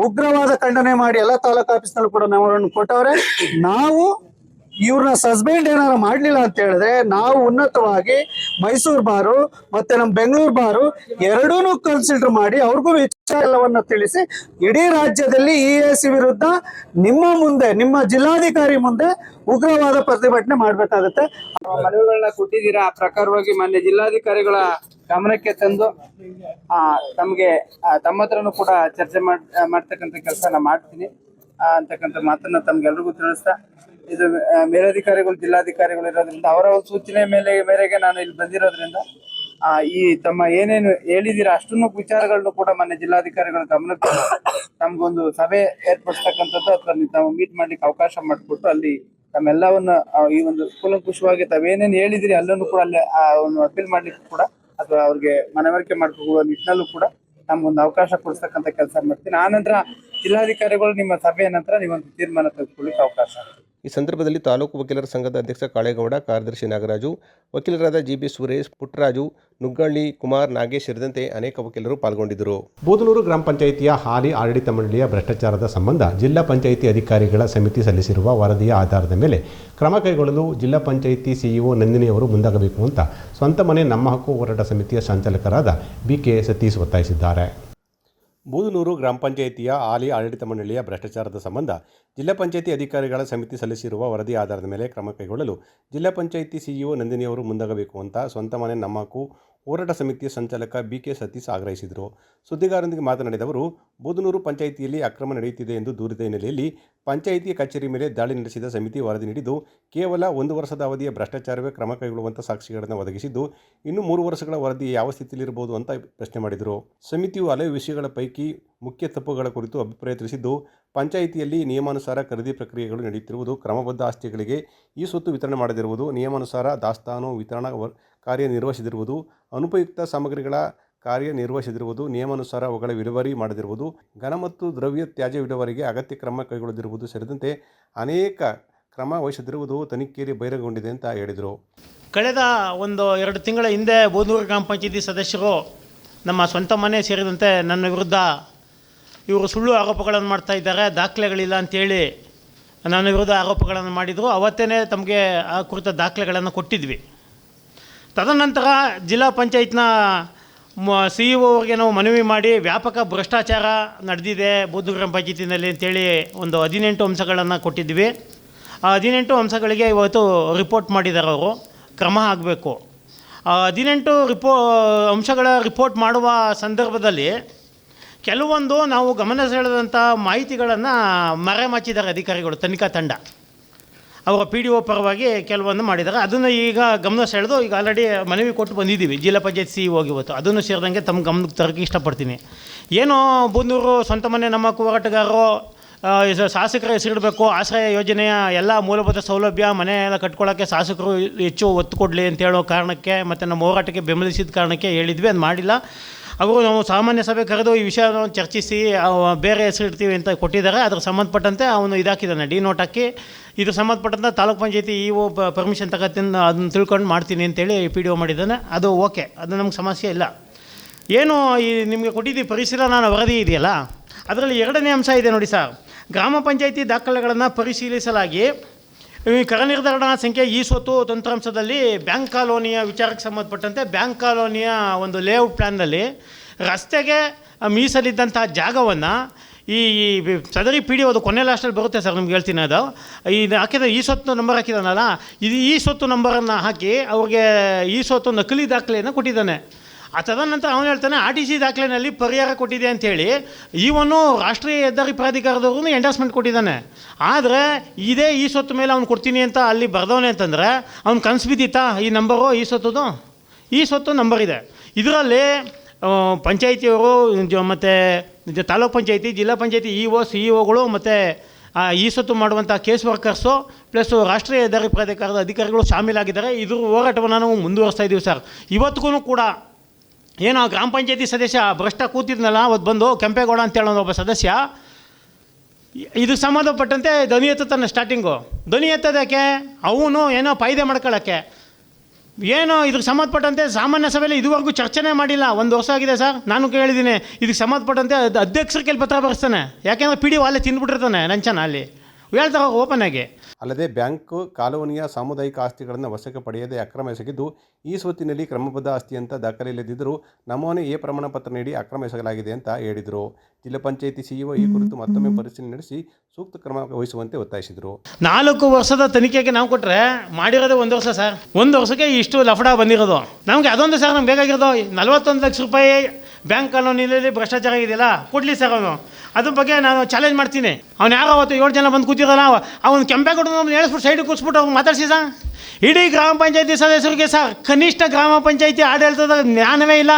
ಉಗ್ರವಾದ ಖಂಡನೆ ಮಾಡಿ ಎಲ್ಲಾ ತಾಲೂಕು ಆಫೀಸ್ನಲ್ಲೂ ಕೂಡ ನಾವು ಕೊಟ್ಟವ್ರೆ. ನಾವು ಇವ್ರನ್ನ ಸಸ್ಪೆಂಡ್ ಏನಾರ ಮಾಡ್ಲಿಲ್ಲ ಅಂತ ಹೇಳಿದ್ರೆ ನಾವು ಉನ್ನತವಾಗಿ ಮೈಸೂರು ಬಾರು ಮತ್ತೆ ನಮ್ಮ ಬೆಂಗಳೂರು ಬಾರು ಎರಡೂನು ಕನ್ಸಿಡರ್ ಮಾಡಿ ಅವ್ರಿಗೂ ವಿಚಾರವನ್ನು ತಿಳಿಸಿ ಇಡೀ ರಾಜ್ಯದಲ್ಲಿ ಇ ಎಸ್ ವಿರುದ್ಧ ನಿಮ್ಮ ಮುಂದೆ, ನಿಮ್ಮ ಜಿಲ್ಲಾಧಿಕಾರಿ ಮುಂದೆ ಉಗ್ರವಾದ ಪ್ರತಿಭಟನೆ ಮಾಡ್ಬೇಕಾಗತ್ತೆ. ಮನವಿಗಳನ್ನ ಕೊಟ್ಟಿದ್ದೀರಾ? ಆ ಪ್ರಕಾರವಾಗಿ ಮಾನ್ಯ ಜಿಲ್ಲಾಧಿಕಾರಿಗಳ ಗಮನಕ್ಕೆ ತಂದು, ಆ, ತಮ್ಗೆ ತಮ್ಮ ಹತ್ರನೂ ಕೂಡ ಚರ್ಚೆ ಮಾಡ್ ಮಾಡ್ತಕ್ಕಂಥ ಕೆಲಸ ಮಾಡ್ತೀನಿ. ಅಂತಕ್ಕಂಥ ಮಾತನ್ನ ತಮ್ಗೆಲ್ರಿಗೂ ತಿಳಿಸ್ತಾ ಇದು ಆ, ಮೇಲಧಿಕಾರಿಗಳು ಜಿಲ್ಲಾಧಿಕಾರಿಗಳು ಇರೋದ್ರಿಂದ ಅವರ ಸೂಚನೆ ಮೇಲೆ ಮೇರೆಗೆ ನಾನು ಇಲ್ಲಿ ಬಂದಿರೋದ್ರಿಂದ ಆ ಈ ತಮ್ಮ ಏನೇನು ಹೇಳಿದಿರ ಅಷ್ಟನ್ನು ವಿಚಾರಗಳನ್ನು ಕೂಡ ಮೊನ್ನೆ ಜಿಲ್ಲಾಧಿಕಾರಿಗಳ ಗಮನಕ್ಕೆ ತಮ್ಗೊಂದು ಸಭೆ ಏರ್ಪಡಿಸ್ತಕ್ಕಂಥದ್ದು ಅಥವಾ ಮೀಟ್ ಮಾಡ್ಲಿಕ್ಕೆ ಅವಕಾಶ ಮಾಡಿಕೊಟ್ಟು ಅಲ್ಲಿ ತಮ್ಮೆಲ್ಲವನ್ನ ಈ ಒಂದು ಕೂಲಂಕುಷವಾಗಿ ತಾವೇನೇನು ಹೇಳಿದಿರಿ ಅಲ್ಲೂ ಕೂಡ ಅಲ್ಲಿ ಒಂದು ಅಪೀಲ್ ಮಾಡ್ಲಿಕ್ಕೆ ಕೂಡ ಅಥವಾ ಅವ್ರಿಗೆ ಮನವರಿಕೆ ಮಾಡ್ಕೊಳ್ಳುವ ನಿಟ್ಟಿನಲ್ಲೂ ಕೂಡ ನಮ್ಗೊಂದು ಅವಕಾಶ ಕೊಡಿಸ್ತಕ್ಕಂಥ ಕೆಲಸ ಮಾಡ್ತೀನಿ ಆ ನಂತರ ಜಿಲ್ಲಾಧಿಕಾರಿಗಳು ನಿಮ್ಮ ಸಭೆಯ ನಂತರ ನೀವೊಂದು ತೀರ್ಮಾನ ತೆಗೆದುಕೊಳ್ಳಿಕ್ಕೆ ಅವಕಾಶ ಈ ಸಂದರ್ಭದಲ್ಲಿ ತಾಲೂಕು ವಕೀಲರ ಸಂಘದ ಅಧ್ಯಕ್ಷ ಕಾಳೇಗೌಡ, ಕಾರ್ಯದರ್ಶಿ ನಾಗರಾಜು, ವಕೀಲರಾದ ಜಿ ಬಿ ಸುರೇಶ್, ಪುಟ್ಟರಾಜು, ನುಗ್ಗಳ್ಳಿ, ಕುಮಾರ್, ನಾಗೇಶ್ ಸೇರಿದಂತೆ ಅನೇಕ ವಕೀಲರು ಪಾಲ್ಗೊಂಡಿದ್ದರು. ಬೂದನೂರು ಗ್ರಾಮ ಪಂಚಾಯಿತಿಯ ಹಾಲಿ ಆಡಳಿತ ಮಂಡಳಿಯ ಭ್ರಷ್ಟಾಚಾರದ ಸಂಬಂಧ ಜಿಲ್ಲಾ ಪಂಚಾಯಿತಿ ಅಧಿಕಾರಿಗಳ ಸಮಿತಿ ಸಲ್ಲಿಸಿರುವ ವರದಿಯ ಆಧಾರದ ಮೇಲೆ ಕ್ರಮ ಕೈಗೊಳ್ಳಲು ಜಿಲ್ಲಾ ಪಂಚಾಯಿತಿ ಸಿಇಒ ನಂದಿನಿಯವರು ಮುಂದಾಗಬೇಕು ಅಂತ ಸ್ವಂತ ಮನೆ ನಮ್ಮ ಹಕ್ಕು ಹೋರಾಟ ಸಮಿತಿಯ ಸಂಚಾಲಕರಾದ ಬಿ ಕೆ ಸತೀಶ್ ಒತ್ತಾಯಿಸಿದ್ದಾರೆ. ಬೂದನೂರು ಗ್ರಾಮ ಪಂಚಾಯಿತಿಯ ಹಾಲಿ ಆಡಳಿತ ಮಂಡಳಿಯ ಭ್ರಷ್ಟಾಚಾರದ ಸಂಬಂಧ ಜಿಲ್ಲಾ ಪಂಚಾಯಿತಿ ಅಧಿಕಾರಿಗಳ ಸಮಿತಿ ಸಲ್ಲಿಸಿರುವ ವರದಿ ಆಧಾರದ ಮೇಲೆ ಕ್ರಮ ಕೈಗೊಳ್ಳಲು ಜಿಲ್ಲಾ ಪಂಚಾಯಿತಿ ಸಿಇಒ ನಂದಿನಿಯವರು ಮುಂದಾಗಬೇಕು ಅಂತ ಸ್ವಂತ ಮನೆ ನಮ್ಮ ಹೋರಾಟ ಸಮಿತಿಯ ಸಂಚಾಲಕ ಬಿ ಕೆ ಸತೀಶ್ ಆಗ್ರಹಿಸಿದರು. ಸುದ್ದಿಗಾರರೊಂದಿಗೆ ಮಾತನಾಡಿದ ಅವರು, ಬೂದನೂರು ಪಂಚಾಯಿತಿಯಲ್ಲಿ ಅಕ್ರಮ ನಡೆಯುತ್ತಿದೆ ಎಂದು ದೂರಿದ ಹಿನ್ನೆಲೆಯಲ್ಲಿ ಪಂಚಾಯಿತಿ ಕಚೇರಿ ಮೇಲೆ ದಾಳಿ ನಡೆಸಿದ ಸಮಿತಿ ವರದಿ ನೀಡಿದ್ದು, ಕೇವಲ ಒಂದು ವರ್ಷದ ಅವಧಿಯ ಭ್ರಷ್ಟಾಚಾರವೇ ಕ್ರಮ ಕೈಗೊಳ್ಳುವಂಥ ಸಾಕ್ಷಿಗಳನ್ನು ಒದಗಿಸಿದ್ದು, ಇನ್ನು ಮೂರು ವರ್ಷಗಳ ವರದಿ ಯಾವ ಸ್ಥಿತಿಯಲ್ಲಿರಬಹುದು ಅಂತ ಪ್ರಶ್ನೆ ಮಾಡಿದರು. ಸಮಿತಿಯು ಹಲವು ವಿಷಯಗಳ ಪೈಕಿ ಮುಖ್ಯ ತಪ್ಪುಗಳ ಕುರಿತು ಅಭಿಪ್ರಾಯ ತಿಳಿಸಿದ್ದು, ಪಂಚಾಯಿತಿಯಲ್ಲಿ ನಿಯಮಾನುಸಾರ ಖರೀದಿ ಪ್ರಕ್ರಿಯೆಗಳು ನಡೆಯುತ್ತಿರುವುದು, ಕ್ರಮಬದ್ಧ ಆಸ್ತಿಗಳಿಗೆ ಈ ಸೊತ್ತು ವಿತರಣೆ ಮಾಡದಿರುವುದು, ನಿಯಮಾನುಸಾರ ದಾಸ್ತಾನು ವಿತರಣಾ ಕಾರ್ಯನಿರ್ವಹಿಸದಿರುವುದು, ಅನುಪಯುಕ್ತ ಸಾಮಗ್ರಿಗಳ ಕಾರ್ಯನಿರ್ವಹಿಸದಿರುವುದು, ನಿಯಮಾನುಸಾರ ಅವುಗಳ ವಿಲೇವಾರಿ ಮಾಡದಿರುವುದು, ಘನ ಮತ್ತು ದ್ರವ್ಯ ತ್ಯಾಜ್ಯ ವಿಲೇವಾರಿಗೆ ಅಗತ್ಯ ಕ್ರಮ ಕೈಗೊಳ್ಳದಿರುವುದು ಸೇರಿದಂತೆ ಅನೇಕ ಕ್ರಮ ವಹಿಸದಿರುವುದು ತನಿಖೆಯಲ್ಲಿ ಬಹಿರಂಗಗೊಂಡಿದೆ ಅಂತ ಹೇಳಿದರು. ಕಳೆದ ಒಂದು ಎರಡು ತಿಂಗಳ ಹಿಂದೆ ಬೋದೂರು ಗ್ರಾಮ ಪಂಚಾಯತಿ ಸದಸ್ಯರು ನಮ್ಮ ಸ್ವಂತ ಮನೆ ಸೇರಿದಂತೆ ನನ್ನ ವಿರುದ್ಧ ಇವರು ಸುಳ್ಳು ಆರೋಪಗಳನ್ನು ಮಾಡ್ತಾ ಇದ್ದಾರೆ, ದಾಖಲೆಗಳಿಲ್ಲ ಅಂತೇಳಿ ನನ್ನ ವಿರುದ್ಧ ಆರೋಪಗಳನ್ನು ಮಾಡಿದರು. ಅವತ್ತೇ ತಮಗೆ ಆ ಕುರಿತ ದಾಖಲೆಗಳನ್ನು ಕೊಟ್ಟಿದ್ವಿ. ತದನಂತರ ಜಿಲ್ಲಾ ಪಂಚಾಯತ್ನ ಸಿ ಇ ಅವ್ರಿಗೆ ನಾವು ಮನವಿ ಮಾಡಿ ವ್ಯಾಪಕ ಭ್ರಷ್ಟಾಚಾರ ನಡೆದಿದೆ ಬೌದ್ಧ ಗ್ರಾಮ ಪಂಚಾಯತಿನಲ್ಲಿ ಅಂತೇಳಿ ಒಂದು ಹದಿನೆಂಟು ಅಂಶಗಳನ್ನು ಕೊಟ್ಟಿದ್ವಿ. ಆ ಹದಿನೆಂಟು ಅಂಶಗಳಿಗೆ ಇವತ್ತು ರಿಪೋರ್ಟ್ ಮಾಡಿದ್ದಾರೆ ಅವರು. ಕ್ರಮ ಆಗಬೇಕು ಆ ಹದಿನೆಂಟು ರಿಪೋ ಅಂಶಗಳ ರಿಪೋರ್ಟ್ ಮಾಡುವ ಸಂದರ್ಭದಲ್ಲಿ ಕೆಲವೊಂದು ನಾವು ಗಮನ ಸೆಳೆದಂಥ ಮಾಹಿತಿಗಳನ್ನು ಮರೆಮಾಚಿದ್ದಾರೆ ಅಧಿಕಾರಿಗಳು ತನಿಖಾ ತಂಡ. ಅವರ ಪಿ ಡಿ ಒ ಪರವಾಗಿ ಕೆಲವೊಂದು ಮಾಡಿದ್ದಾರೆ. ಅದನ್ನು ಈಗ ಗಮನ ಸೆಳೆದು ಈಗ ಆಲ್ರೆಡಿ ಮನವಿ ಕೊಟ್ಟು ಬಂದಿದ್ದೀವಿ. ಜಿಲ್ಲಾ ಪಂಚಾಯತ್ ಸಿ ಹೋಗಿ ಇವತ್ತು. ಅದನ್ನು ಸೇರಿದಂಗೆ ತಮ್ಮ ಗಮನಕ್ಕೆ ತರಕ್ಕೆ ಇಷ್ಟಪಡ್ತೀನಿ. ಏನೋ ಬೂಂದೂರು ಸ್ವಂತ ಮನೆ, ನಮ್ಮ ಹೋರಾಟಗಾರರು ಶಾಸಕರ ಹೆಸರಿಡಬೇಕು ಆಶ್ರಯ ಯೋಜನೆಯ ಎಲ್ಲ ಮೂಲಭೂತ ಸೌಲಭ್ಯ, ಮನೆ ಎಲ್ಲ ಕಟ್ಕೊಳ್ಳೋಕ್ಕೆ ಶಾಸಕರು ಹೆಚ್ಚು ಒತ್ತು ಕೊಡಲಿ ಅಂತ ಹೇಳೋ ಕಾರಣಕ್ಕೆ ಮತ್ತು ನಮ್ಮ ಹೋರಾಟಕ್ಕೆ ಬೆಂಬಲಿಸಿದ ಕಾರಣಕ್ಕೆ ಹೇಳಿದ್ವಿ. ಅದು ಮಾಡಿಲ್ಲ. ಅವರು ನಾವು ಸಾಮಾನ್ಯ ಸಭೆ ಕರೆದು ಈ ವಿಷಯವನ್ನು ಚರ್ಚಿಸಿ ಬೇರೆ ಹೆಸರಿಡ್ತೀವಿ ಅಂತ ಕೊಟ್ಟಿದ್ದಾರೆ. ಅದಕ್ಕೆ ಸಂಬಂಧಪಟ್ಟಂತೆ ಅವನು ಇದಾಕಿದ್ದಾನೆ ಡಿ ನೋಟ್ ಹಾಕಿ ಇದು ಸಂಬಂಧಪಟ್ಟಂತೆ taluk panchayat E O permission ತಗೋತೀನಿ ಅದನ್ನು ತಿಳ್ಕೊಂಡು ಮಾಡ್ತೀನಿ ಅಂತೇಳಿ ಪಿ ಡಿ ಒ ಮಾಡಿದ್ದಾನೆ. ಅದು ಓಕೆ. ಅದು ನಮ್ಗೆ ಸಮಸ್ಯೆ ಇಲ್ಲ. ಏನು ಈ ನಿಮಗೆ ಕೊಟ್ಟಿದ್ದೀವಿ ಪರಿಶೀಲನಾ ವರದಿ ಇದೆಯಲ್ಲ? ಅದರಲ್ಲಿ ಎರಡನೇ ಅಂಶ ಇದೆ ನೋಡಿ ಸರ್. ಗ್ರಾಮ ಪಂಚಾಯಿತಿ ದಾಖಲೆಗಳನ್ನು ಪರಿಶೀಲಿಸಲಾಗಿ ಈ ಕರ ನಿರ್ಧಾರಣಾ ಸಂಖ್ಯೆ ಈ ಸೊತ್ತು ತಂತ್ರಾಂಶದಲ್ಲಿ ಬ್ಯಾಂಕ್ ಕಾಲೋನಿಯ ವಿಚಾರಕ್ಕೆ ಸಂಬಂಧಪಟ್ಟಂತೆ ಬ್ಯಾಂಕ್ ಕಾಲೋನಿಯ ಒಂದು ಲೇಔಟ್ ಪ್ಲ್ಯಾನ್ನಲ್ಲಿ ರಸ್ತೆಗೆ ಮೀಸಲಿದ್ದಂತಹ ಜಾಗವನ್ನು ಈ ಈ ಸದರಿ ಪಿ ಡಿ ಅದು ಕೊನೆ ಲಾಸ್ಟಲ್ಲಿ ಬರುತ್ತೆ ಸರ್ ನಿಮ್ಗೆ ಹೇಳ್ತೀನಿ ಅದು. ಇದು ಹಾಕಿದ ಈ ಸೊತ್ತು ನಂಬರ್ ಹಾಕಿದಾನಲ್ಲ, ಇದು ಈ ಸೊತ್ತು ನಂಬರನ್ನು ಹಾಕಿ ಅವ್ರಿಗೆ ಈ ಸೊತ್ತು ನಕಲಿ ದಾಖಲೆಯನ್ನು ಕೊಟ್ಟಿದ್ದಾನೆ. ಆ ತದನಂತರ ಅವನು ಹೇಳ್ತಾನೆ, ಆರ್ ಟಿ ಸಿ ದಾಖಲೆನಲ್ಲಿ ಪರಿಹಾರ ಕೊಟ್ಟಿದೆ ಅಂಥೇಳಿ ಇವನು ರಾಷ್ಟ್ರೀಯ ಹೆದ್ದಾರಿ ಪ್ರಾಧಿಕಾರದವ್ರೂ ಎಂಡಾಸ್ಮೆಂಟ್ ಕೊಟ್ಟಿದ್ದಾನೆ. ಆದರೆ ಇದೇ ಈ ಸೊತ್ತು ಮೇಲೆ ಅವ್ನು ಕೊಡ್ತೀನಿ ಅಂತ ಅಲ್ಲಿ ಬರೆದವನೇ ಅಂತಂದರೆ, ಅವ್ನು ಕನಸು ಬಿದ್ದಿತ್ತಾ? ಈ ನಂಬರು ಈ ಸೊತ್ತದು? ಈ ಸೊತ್ತು ನಂಬರ್ ಇದೆ. ಇದರಲ್ಲಿ ಪಂಚಾಯಿತಿಯವರು ಮತ್ತು ತಾಲೂಕ್ ಪಂಚಾಯಿತಿ, ಜಿಲ್ಲಾ panchayat E O, C E ಮತ್ತು ಈ ಸೊತ್ತು ಮಾಡುವಂಥ ಕೇಸ್ ವರ್ಕರ್ಸು, ಪ್ಲಸ್ ರಾಷ್ಟ್ರೀಯ ಹೆದ್ದಾರಿ ಪ್ರಾಧಿಕಾರದ ಅಧಿಕಾರಿಗಳು ಶಾಮೀಲಾಗಿದ್ದಾರೆ. ಇದ್ರ ಹೋರಾಟವನ್ನು ನಾವು ಮುಂದುವರಿಸ್ತಾ ಇದ್ದೀವಿ ಸರ್. ಇವತ್ತಿಗೂ ಕೂಡ ಏನೋ ಗ್ರಾಮ ಪಂಚಾಯತಿ ಸದಸ್ಯ ಭ್ರಷ್ಟ ಕೂತಿದ್ನಲ್ಲ ಅವತ್ತು ಬಂದು ಕೆಂಪೇಗೌಡ ಅಂತ ಹೇಳೋನು ಒಬ್ಬ ಸದಸ್ಯ. ಇದು ಸಂಬಂಧಪಟ್ಟಂತೆ ಧ್ವನಿ ಎತ್ತುತ್ತಾನೆ ಸ್ಟಾರ್ಟಿಂಗು ಧ್ವನಿ ಎತ್ತೋದಕ್ಕೆ, ಅವನು ಏನೋ ಫಾಯ್ದೆ ಮಾಡ್ಕೊಳ್ಳೋಕ್ಕೆ ಏನೋ ಇದಕ್ಕೆ ಸಂಬಂಧಪಟ್ಟಂತೆ ಸಾಮಾನ್ಯ ಸಭೆಯಲ್ಲಿ ಇದುವರೆಗೂ ಚರ್ಚೆನೇ ಮಾಡಿಲ್ಲ. ಒಂದು ವರ್ಷ ಆಗಿದೆ ಸರ್, ನಾನು ಕೇಳಿದ್ದೀನಿ. ಇದಕ್ಕೆ ಸಂಬಂಧಪಟ್ಟಂತೆ ಅಧ್ಯಕ್ಷರ ಕೈಲಿ ಪತ್ರ ಬರೆಸ್ತಾನೆ. ಯಾಕೆಂದರೆ ಪಿ ಡಿ ಅಲ್ಲೇ ತಿಂದ್ಬಿಟ್ಟಿರ್ತಾನೆ ನಂಚನ ಅಲ್ಲಿ. ಹೇಳ್ತಾರೆ ಓಪನ್ ಆಗಿ. ಅಲ್ಲದೆ ಬ್ಯಾಂಕ್ ಕಾಲೋನಿಯ ಸಾಮುದಾಯಿಕ ಆಸ್ತಿಗಳನ್ನು ವಶಕ್ಕೆ ಪಡೆಯದೆ ಅಕ್ರಮ ಎಸಗಿದ್ದು, ಈ ಸ್ವತ್ತಿನಲ್ಲಿ ಕ್ರಮಬದ್ಧ ಆಸ್ತಿ ಅಂತ ದಾಖಲೆ ಇಲ್ಲದಿದ್ದರೂ ನಮೂನೆ ಎ ಪ್ರಮಾಣ ಪತ್ರ ನೀಡಿ ಅಕ್ರಮ ಎಸಗಲಾಗಿದೆ ಅಂತ ಹೇಳಿದರು. ಜಿಲ್ಲಾ ಪಂಚಾಯಿತಿ ಸಿಇಒ ಈ ಕುರಿತು ಮತ್ತೊಮ್ಮೆ ಪರಿಶೀಲನೆ ನಡೆಸಿ ಸೂಕ್ತ ಕ್ರಮ ವಹಿಸುವಂತೆ ಒತ್ತಾಯಿಸಿದರು. ನಾಲ್ಕು ವರ್ಷದ ತನಿಖೆಗೆ ನಾವು ಕೊಟ್ಟರೆ ಮಾಡಿರೋದು ಒಂದು ವರ್ಷ ಸರ್. ಒಂದು ವರ್ಷಕ್ಕೆ ಇಷ್ಟು ಲಫಡ ಬಂದಿರೋದು. ನಮಗೆ ಅದೊಂದು ಸರ್ ನಮ್ಗೆ ಬೇಕಾಗಿರೋದು ನಲವತ್ತೊಂದು ಲಕ್ಷ ರೂಪಾಯಿ ಬ್ಯಾಂಕ್ ಕಾನೂನಿನಲ್ಲಿ ಭ್ರಷ್ಟಾಚಾರ ಇದೆಯಲ್ಲ, ಕೊಡಲಿ ಸರ್ ಅವನು. ಅದ್ರ ಬಗ್ಗೆ ನಾನು ಚಾಲೆಂಜ್ ಮಾಡ್ತೀನಿ. ಅವ್ನು ಯಾರು ಅವತ್ತು ಏಳು ಜನ ಬಂದು ಕೂತಿರಲ್ಲ ಅವ್ನು ಕೆಂಪೇಗೌಡ ಅವ್ನು ಹೇಳಿಸ್ಬಿಟ್ಟು ಸೈಡಿಗೆ ಕೂರಿಸ್ಬಿಟ್ಟು ಅವ್ನು ಮಾತಾಡಿಸಿ ಸರ್ ಇಡೀ ಗ್ರಾಮ ಪಂಚಾಯತಿ ಸದಸ್ಯರಿಗೆ ಸರ್ ಕನಿಷ್ಠ ಗ್ರಾಮ ಪಂಚಾಯತಿ ಆಡಳಿತದ ಜ್ಞಾನವೇ ಇಲ್ಲ.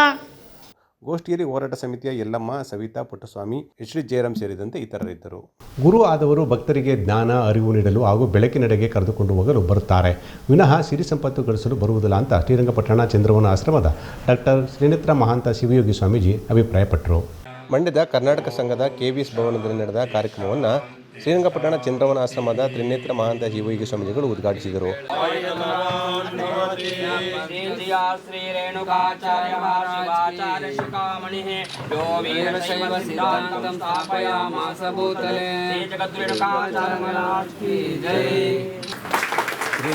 ಗೋಷ್ಠಿಯಲ್ಲಿ ಹೋರಾಟ ಸಮಿತಿಯ ಯಲ್ಲಮ್ಮ ಸವಿತಾ ಪುಟ್ಟಸ್ವಾಮಿ ಎಚ್ ಡಿ ಜಯರಾಮ್ ಸೇರಿದಂತೆ ಇತರರಿದ್ದರು ಗುರು ಆದವರು ಭಕ್ತರಿಗೆ ಜ್ಞಾನ ಅರಿವು ನೀಡಲು ಹಾಗೂ ಬೆಳಕಿನೆಡೆಗೆ ಕರೆದುಕೊಂಡು ಹೋಗಲು ಬರುತ್ತಾರೆ. ವಿನಃ ಸಿರಿ ಸಂಪತ್ತು ಗಳಿಸಲು ಬರುವುದಿಲ್ಲ ಅಂತ ಶ್ರೀರಂಗಪಟ್ಟಣ ಚಂದ್ರವನ ಆಶ್ರಮದ ಡಾಕ್ಟರ್ ಶ್ರೀನೇತ್ರ ಮಹಾಂತ ಶಿವಯೋಗಿ ಸ್ವಾಮೀಜಿ ಅಭಿಪ್ರಾಯಪಟ್ಟರು. ಮಂಡ್ಯದ ಕರ್ನಾಟಕ ಸಂಘದ ಕೆವಿಎಸ್ ಭವನದಲ್ಲಿ ನಡೆದ ಕಾರ್ಯಕ್ರಮವನ್ನು ಶ್ರೀರಂಗಪಟ್ಟಣ ಚಂದ್ರವನ ಆಶ್ರಮದ ತ್ರಿನೇತ್ರ ಮಹಾಂತ ಶಿವಯೋಗಿ ಸ್ವಾಮಿಗಳು ಉದ್ಘಾಟಿಸಿದರು. ಶ್ರೀ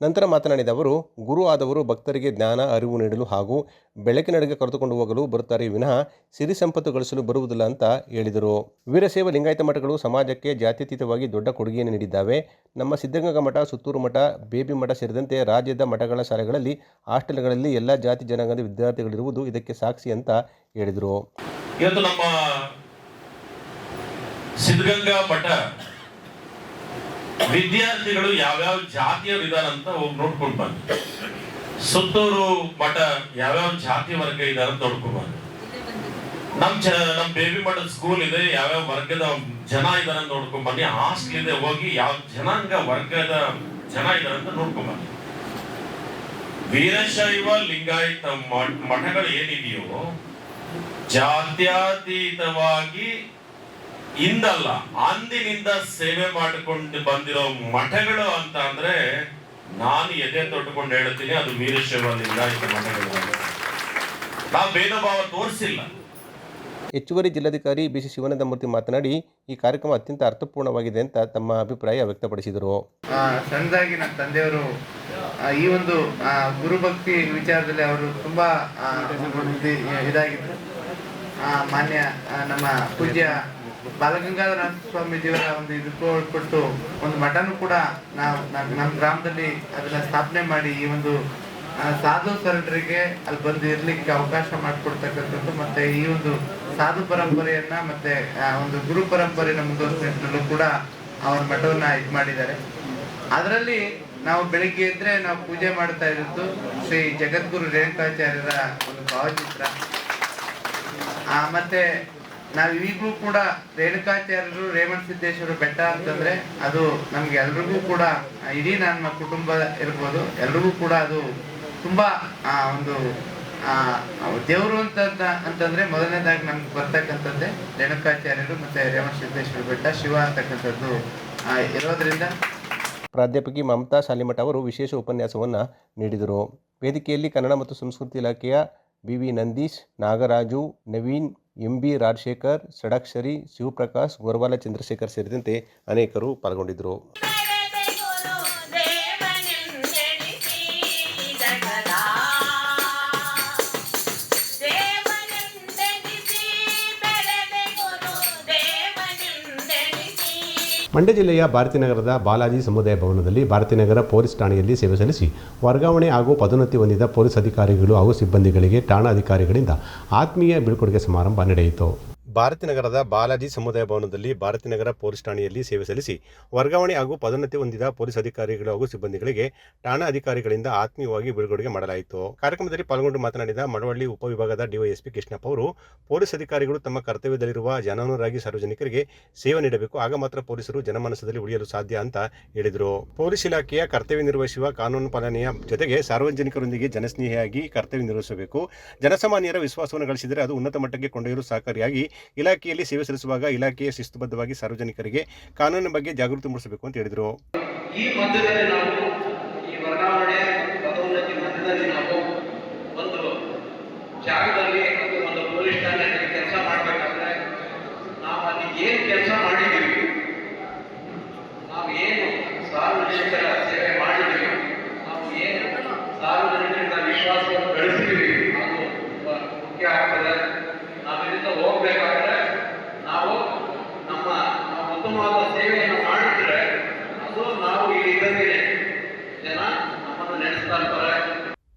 ನಂತರ ಮಾತನಾಡಿದ ಅವರು, ಗುರು ಆದವರು ಭಕ್ತರಿಗೆ ಜ್ಞಾನ, ಅರಿವು ನೀಡಲು ಹಾಗೂ ಬೆಳಕಿನಡೆಗೆ ಕರೆದುಕೊಂಡು ಹೋಗಲು ಬರುತ್ತಾರೆ, ವಿನಃ ಸಿರಿ ಸಂಪತ್ತು ಗಳಿಸಲು ಬರುವುದಿಲ್ಲ ಅಂತ ಹೇಳಿದರು. ವೀರಶೈವ ಲಿಂಗಾಯತ ಮಠಗಳು ಸಮಾಜಕ್ಕೆ ಜಾತ್ಯತೀತವಾಗಿ ದೊಡ್ಡ ಕೊಡುಗೆಯನ್ನು ನೀಡಿದ್ದಾವೆ. ನಮ್ಮ ಸಿದ್ಧಗಂಗಾ ಮಠ, ಸುತ್ತೂರು ಮಠ, ಬೇಬಿ ಮಠ ಸೇರಿದಂತೆ ರಾಜ್ಯದ ಮಠಗಳ ಶಾಲೆಗಳಲ್ಲಿ, ಹಾಸ್ಟೆಲ್ಗಳಲ್ಲಿ ಎಲ್ಲ ಜಾತಿ ಜನಾಂಗದ ವಿದ್ಯಾರ್ಥಿಗಳಿರುವುದು ಇದಕ್ಕೆ ಸಾಕ್ಷಿ ಅಂತ ಹೇಳಿದರು. ನಮ್ಮ ಸಿದ್ಧಗಂಗಾ ಮಠ ವಿದ್ಯಾರ್ಥಿಗಳು ಯಾವ್ಯಾವ ಜಾತಿಯ ವಿಧಾನ ಅಂತ ಹೋಗಿ ನೋಡ್ಕೊಂಡು ಬಂದು ಸುತ್ತೂರು ಮಠ ಯಾವ್ಯಾವ ಜಾತಿ ವರ್ಗ ಇದಾರೆ ಅಂತ ನೋಡ್ಕೊಂಡು ಬಂದು ನಮ್ ಚ, ನಮ್ ಬೇಬಿ ಮಠದ ಸ್ಕೂಲ್ ಇದೆ, ಯಾವ್ಯಾವ ವರ್ಗದ ಜನ ಇದಾರೆ ಅಂತ ನೋಡ್ಕೊಂಡ್ ಬನ್ನಿ. ಹಾಸ್ಟೆಲ್ ಇದೆ ಹೋಗಿ ಯಾವ ಜನಾಂಗ ವರ್ಗದ ಜನ ಇದಾರೆ ಅಂತ ನೋಡ್ಕೊಂಡ್ ಬನ್ನಿ. ವೀರಶೈವ ಲಿಂಗಾಯತ ಮಠಗಳು ಏನಿದೆಯೋ ಜಾತ್ಯತೀತವಾಗಿ ಇಂದಲ್ಲ ಅಂದಿನಿಂದ ಸೇವೆ ಮಾಡಿಕೊಂಡು ಬಂದಿರೋ ಮಠಗಳು ಅಂತ ಅಂದ್ರೆ ನಾನು ಎದೆ ತೊಟ್ಟುಕೊಂಡು ಹೇಳ್ತೀನಿ ಅದು ವೀರಶೈವ ಲಿಂಗಾಯತ ಮಠಗಳು ನಾವು ಭೇದ ಭಾವ ತೋರಿಸಿಲ್ಲ. ಹೆಚ್ಚುವರಿ ಜಿಲ್ಲಾಧಿಕಾರಿ ಬಿ ಸಿ ಶಿವಾನಂದಮೂರ್ತಿ ಮಾತನಾಡಿ ಈ ಕಾರ್ಯಕ್ರಮ ಅತ್ಯಂತ ಅರ್ಥಪೂರ್ಣವಾಗಿದೆ ಅಂತ ತಮ್ಮ ಅಭಿಪ್ರಾಯ ವ್ಯಕ್ತಪಡಿಸಿದರು. ಆ, ಸಣ್ಣದಾಗಿ ನಮ್ಮ ತಂದೆಯವರು ಆ, ಈ ಒಂದು ಗುರುಭಕ್ತಿ ವಿಚಾರದಲ್ಲಿ ಅವರು ತುಂಬಾ ಇದಾಗಿದ್ದರು ಇದಾಗಿದ್ರು. ಮಾನ್ಯ ನಮ್ಮ ಪೂಜ್ಯ ಬಾಲಗಂಗಾಧರ ಸ್ವಾಮೀಜಿಯವರ ಒಂದು ಇದು ಕೊಟ್ಟು ಒಂದು ಮಠನೂ ಕೂಡ ನಾವು ನಮ್ಮ ಗ್ರಾಮದಲ್ಲಿ ಅದನ್ನ ಸ್ಥಾಪನೆ ಮಾಡಿ ಈ ಒಂದು ಸಾಧು ಸರಣರಿಗೆ ಅಲ್ಲಿ ಬಂದು ಇರ್ಲಿಕ್ಕೆ ಅವಕಾಶ ಮಾಡಿಕೊಡ್ತಕ್ಕಂಥದ್ದು ಮತ್ತೆ ಈ ಒಂದು ಸಾಧು ಪರಂಪರೆಯನ್ನ ಮತ್ತೆ ಒಂದು ಗುರು ಪರಂಪರೆಯನ್ನ ಮುಂದುವರಿಸಲು ಕೂಡ ಅವ್ರ ಮಠವನ್ನ ಇದು ಮಾಡಿದ್ದಾರೆ. ಅದರಲ್ಲಿ ನಾವು ಬೆಳಿಗ್ಗೆ ಇದ್ರೆ ನಾವು ಪೂಜೆ ಮಾಡ್ತಾ ಇರೋದು ಶ್ರೀ ಜಗದ್ಗುರು ರೇಣುಕಾಚಾರ್ಯರ ಒಂದು ಭಾವಚಿತ್ರ. ಆ, ಮತ್ತೆ ನಾವು ಕೂಡ ರೇಣುಕಾಚಾರ್ಯರು ರೇವಣ ಸಿದ್ದೇಶ್ವರ ಬೆಟ್ಟ ಅಂತಂದ್ರೆ ಅದು ನಮ್ಗೆ ಎಲ್ರಿಗೂ ಕೂಡ, ಇಡೀ ನಮ್ಮ ಕುಟುಂಬ ಇರ್ಬೋದು, ಎಲ್ರಿಗೂ ಕೂಡ ಅದು ತುಂಬಾ ಒಂದು ದೇವರು ಅಂತ ಅಂತಂದ್ರೆ ಮೊದಲನೇದಾಗಿ ನಮ್ಗೆ ಬರ್ತಕ್ಕಂಥದ್ದೇ ರೇಣುಕಾಚಾರ್ಯರು ಮತ್ತೆ ರೇವಣ ಸಿದ್ದೇಶ್ವರ ಬೆಟ್ಟ, ಶಿವ ಅಂತಕ್ಕಂಥದ್ದು ಇರೋದ್ರಿಂದ ಪ್ರಾಧ್ಯಾಪಕಿ ಮಮತಾ ಶಾಲಿಮಠ ಅವರು ವಿಶೇಷ ಉಪನ್ಯಾಸವನ್ನು ನೀಡಿದರು. ವೇದಿಕೆಯಲ್ಲಿ ಕನ್ನಡ ಮತ್ತು ಸಂಸ್ಕೃತಿ ಇಲಾಖೆಯ B V Nandish, Nagaraju, Naveen M B Rajashekar Shadakshari Shivaprakash Gorvala Chandrashekar ಸೇರಿದಂತೆ ಅನೇಕರು ಪಾಲ್ಗೊಂಡಿದ್ದರು. ಮಂಡ್ಯ ಜಿಲ್ಲೆಯ ಭಾರತೀನಗರದ ಬಾಲಾಜಿ ಸಮುದಾಯ ಭವನದಲ್ಲಿ ಭಾರತೀನಗರ ಪೊಲೀಸ್ ಠಾಣೆಯಲ್ಲಿ ಸೇವೆ ಸಲ್ಲಿಸಿ ವರ್ಗಾವಣೆ ಹಾಗೂ ಪದೋನ್ನತಿ ಹೊಂದಿದ ಪೊಲೀಸ್ ಅಧಿಕಾರಿಗಳು ಹಾಗೂ ಸಿಬ್ಬಂದಿಗಳಿಗೆ ಠಾಣಾ ಅಧಿಕಾರಿಗಳಿಂದ ಆತ್ಮೀಯ ಬೀಳ್ಕೊಡುಗೆ ಸಮಾರಂಭ ನಡೆಯಿತು. ಭಾರತೀನಗರದ ಬಾಲಾಜಿ ಸಮುದಾಯ ಭವನದಲ್ಲಿ ಭಾರತಿನಗರ ಪೊಲೀಸ್ ಠಾಣೆಯಲ್ಲಿ ಸೇವೆ ಸಲ್ಲಿಸಿ ವರ್ಗಾವಣೆ ಹಾಗೂ ಪದೋನ್ನತಿ ಹೊಂದಿದ ಪೊಲೀಸ್ ಅಧಿಕಾರಿಗಳು ಹಾಗೂ ಸಿಬ್ಬಂದಿಗಳಿಗೆ ಠಾಣಾ ಅಧಿಕಾರಿಗಳಿಂದ ಆತ್ಮೀಯವಾಗಿ ಬಿಡುಗಡೆಗೆ ಮಾಡಲಾಯಿತು. ಕಾರ್ಯಕ್ರಮದಲ್ಲಿ ಪಾಲ್ಗೊಂಡು ಮಾತನಾಡಿದ ಮಡವಳ್ಳಿ ಉಪವಿಭಾಗದ ಡಿವೈಎಸ್ಪಿ ಕೃಷ್ಣಪ್ಪ ಅವರು, ಪೊಲೀಸ್ ಅಧಿಕಾರಿಗಳು ತಮ್ಮ ಕರ್ತವ್ಯದಲ್ಲಿರುವ ಜನಾನುರಾಗಿ ಸಾರ್ವಜನಿಕರಿಗೆ ಸೇವೆ ನೀಡಬೇಕು, ಆಗ ಮಾತ್ರ ಪೊಲೀಸರು ಜನಮನಸ್ಸದಲ್ಲಿ ಉಳಿಯಲು ಸಾಧ್ಯ ಅಂತ ಹೇಳಿದರು. ಪೊಲೀಸ್ ಇಲಾಖೆಯ ಕರ್ತವ್ಯ ನಿರ್ವಹಿಸುವ ಕಾನೂನು ಪಾಲನೆಯ ಜೊತೆಗೆ ಸಾರ್ವಜನಿಕರೊಂದಿಗೆ ಜನಸ್ನೇಹಿಯಾಗಿ ಕರ್ತವ್ಯ ನಿರ್ವಹಿಸಬೇಕು. ಜನಸಾಮಾನ್ಯರ ವಿಶ್ವಾಸವನ್ನು ಗಳಿಸಿದರೆ ಅದು ಉನ್ನತ ಮಟ್ಟಕ್ಕೆ ಕೊಂಡೊಯ್ಯಲು ಸಹಕಾರಿಯಾಗಿ ಇಲಾಖೆಯಲ್ಲಿ ಸೇವೆ ಸಲ್ಲಿಸುವಾಗ ಇಲಾಖೆಯ ಶಿಸ್ತುಬದ್ಧವಾಗಿ ಸಾರ್ವಜನಿಕರಿಗೆ ಕಾನೂನಿನ ಬಗ್ಗೆ ಜಾಗೃತಿ ಮೂಡಿಸಬೇಕು ಅಂತ ಹೇಳಿದರು. ಈ ಮಧ್ಯದಲ್ಲಿ ನಾವು ಈ ವರ್ಗಾವಣೆ ಪದೋನ್ನತಿ ಮಧ್ಯದಲ್ಲಿ ನಾವು ಒಂದು ಜಾಗದಲ್ಲಿ ಅಥವಾ ಒಂದು ಪೊಲೀಸ್ ಠಾಣೆಯಲ್ಲಿ ಕೆಲಸ ಮಾಡಬೇಕಾದ್ರೆ ನಾವು ಅಲ್ಲಿ ಏನು ಕೆಲಸ ಮಾಡಿದ್ದೀವಿ ನಾವು ಏನು ಸಾರ್ವಜನಿಕರ ಸೇವೆ ಮಾಡಿದ್ದೀವಿ ನಾವು ಏನು ಸಾರ್ವಜನಿಕರಿಂದ ವಿಶ್ವಾಸವನ್ನು ಗಳಿಸಿದ್ದೀವಿ ಅದು ತುಂಬ ಮುಖ್ಯ ಆಗ್ತದೆ ನಾವು ಇಲ್ಲಿಂದ ಹೋಗ್ಬೇಕಾದ್ರೆ ನಾವು ನಮ್ಮ ನಾವು ಉತ್ತಮವಾದ ಸೇವೆಯನ್ನು ಮಾಡಿದ್ರೆ ಅದು ನಾವು ಇಲ್ಲಿ ಇದ್ದಂಗೆ ಜನ ನಮ್ಮನ್ನು ನೆನೆಸ್ತಾ ಇರ್ತಾರೆ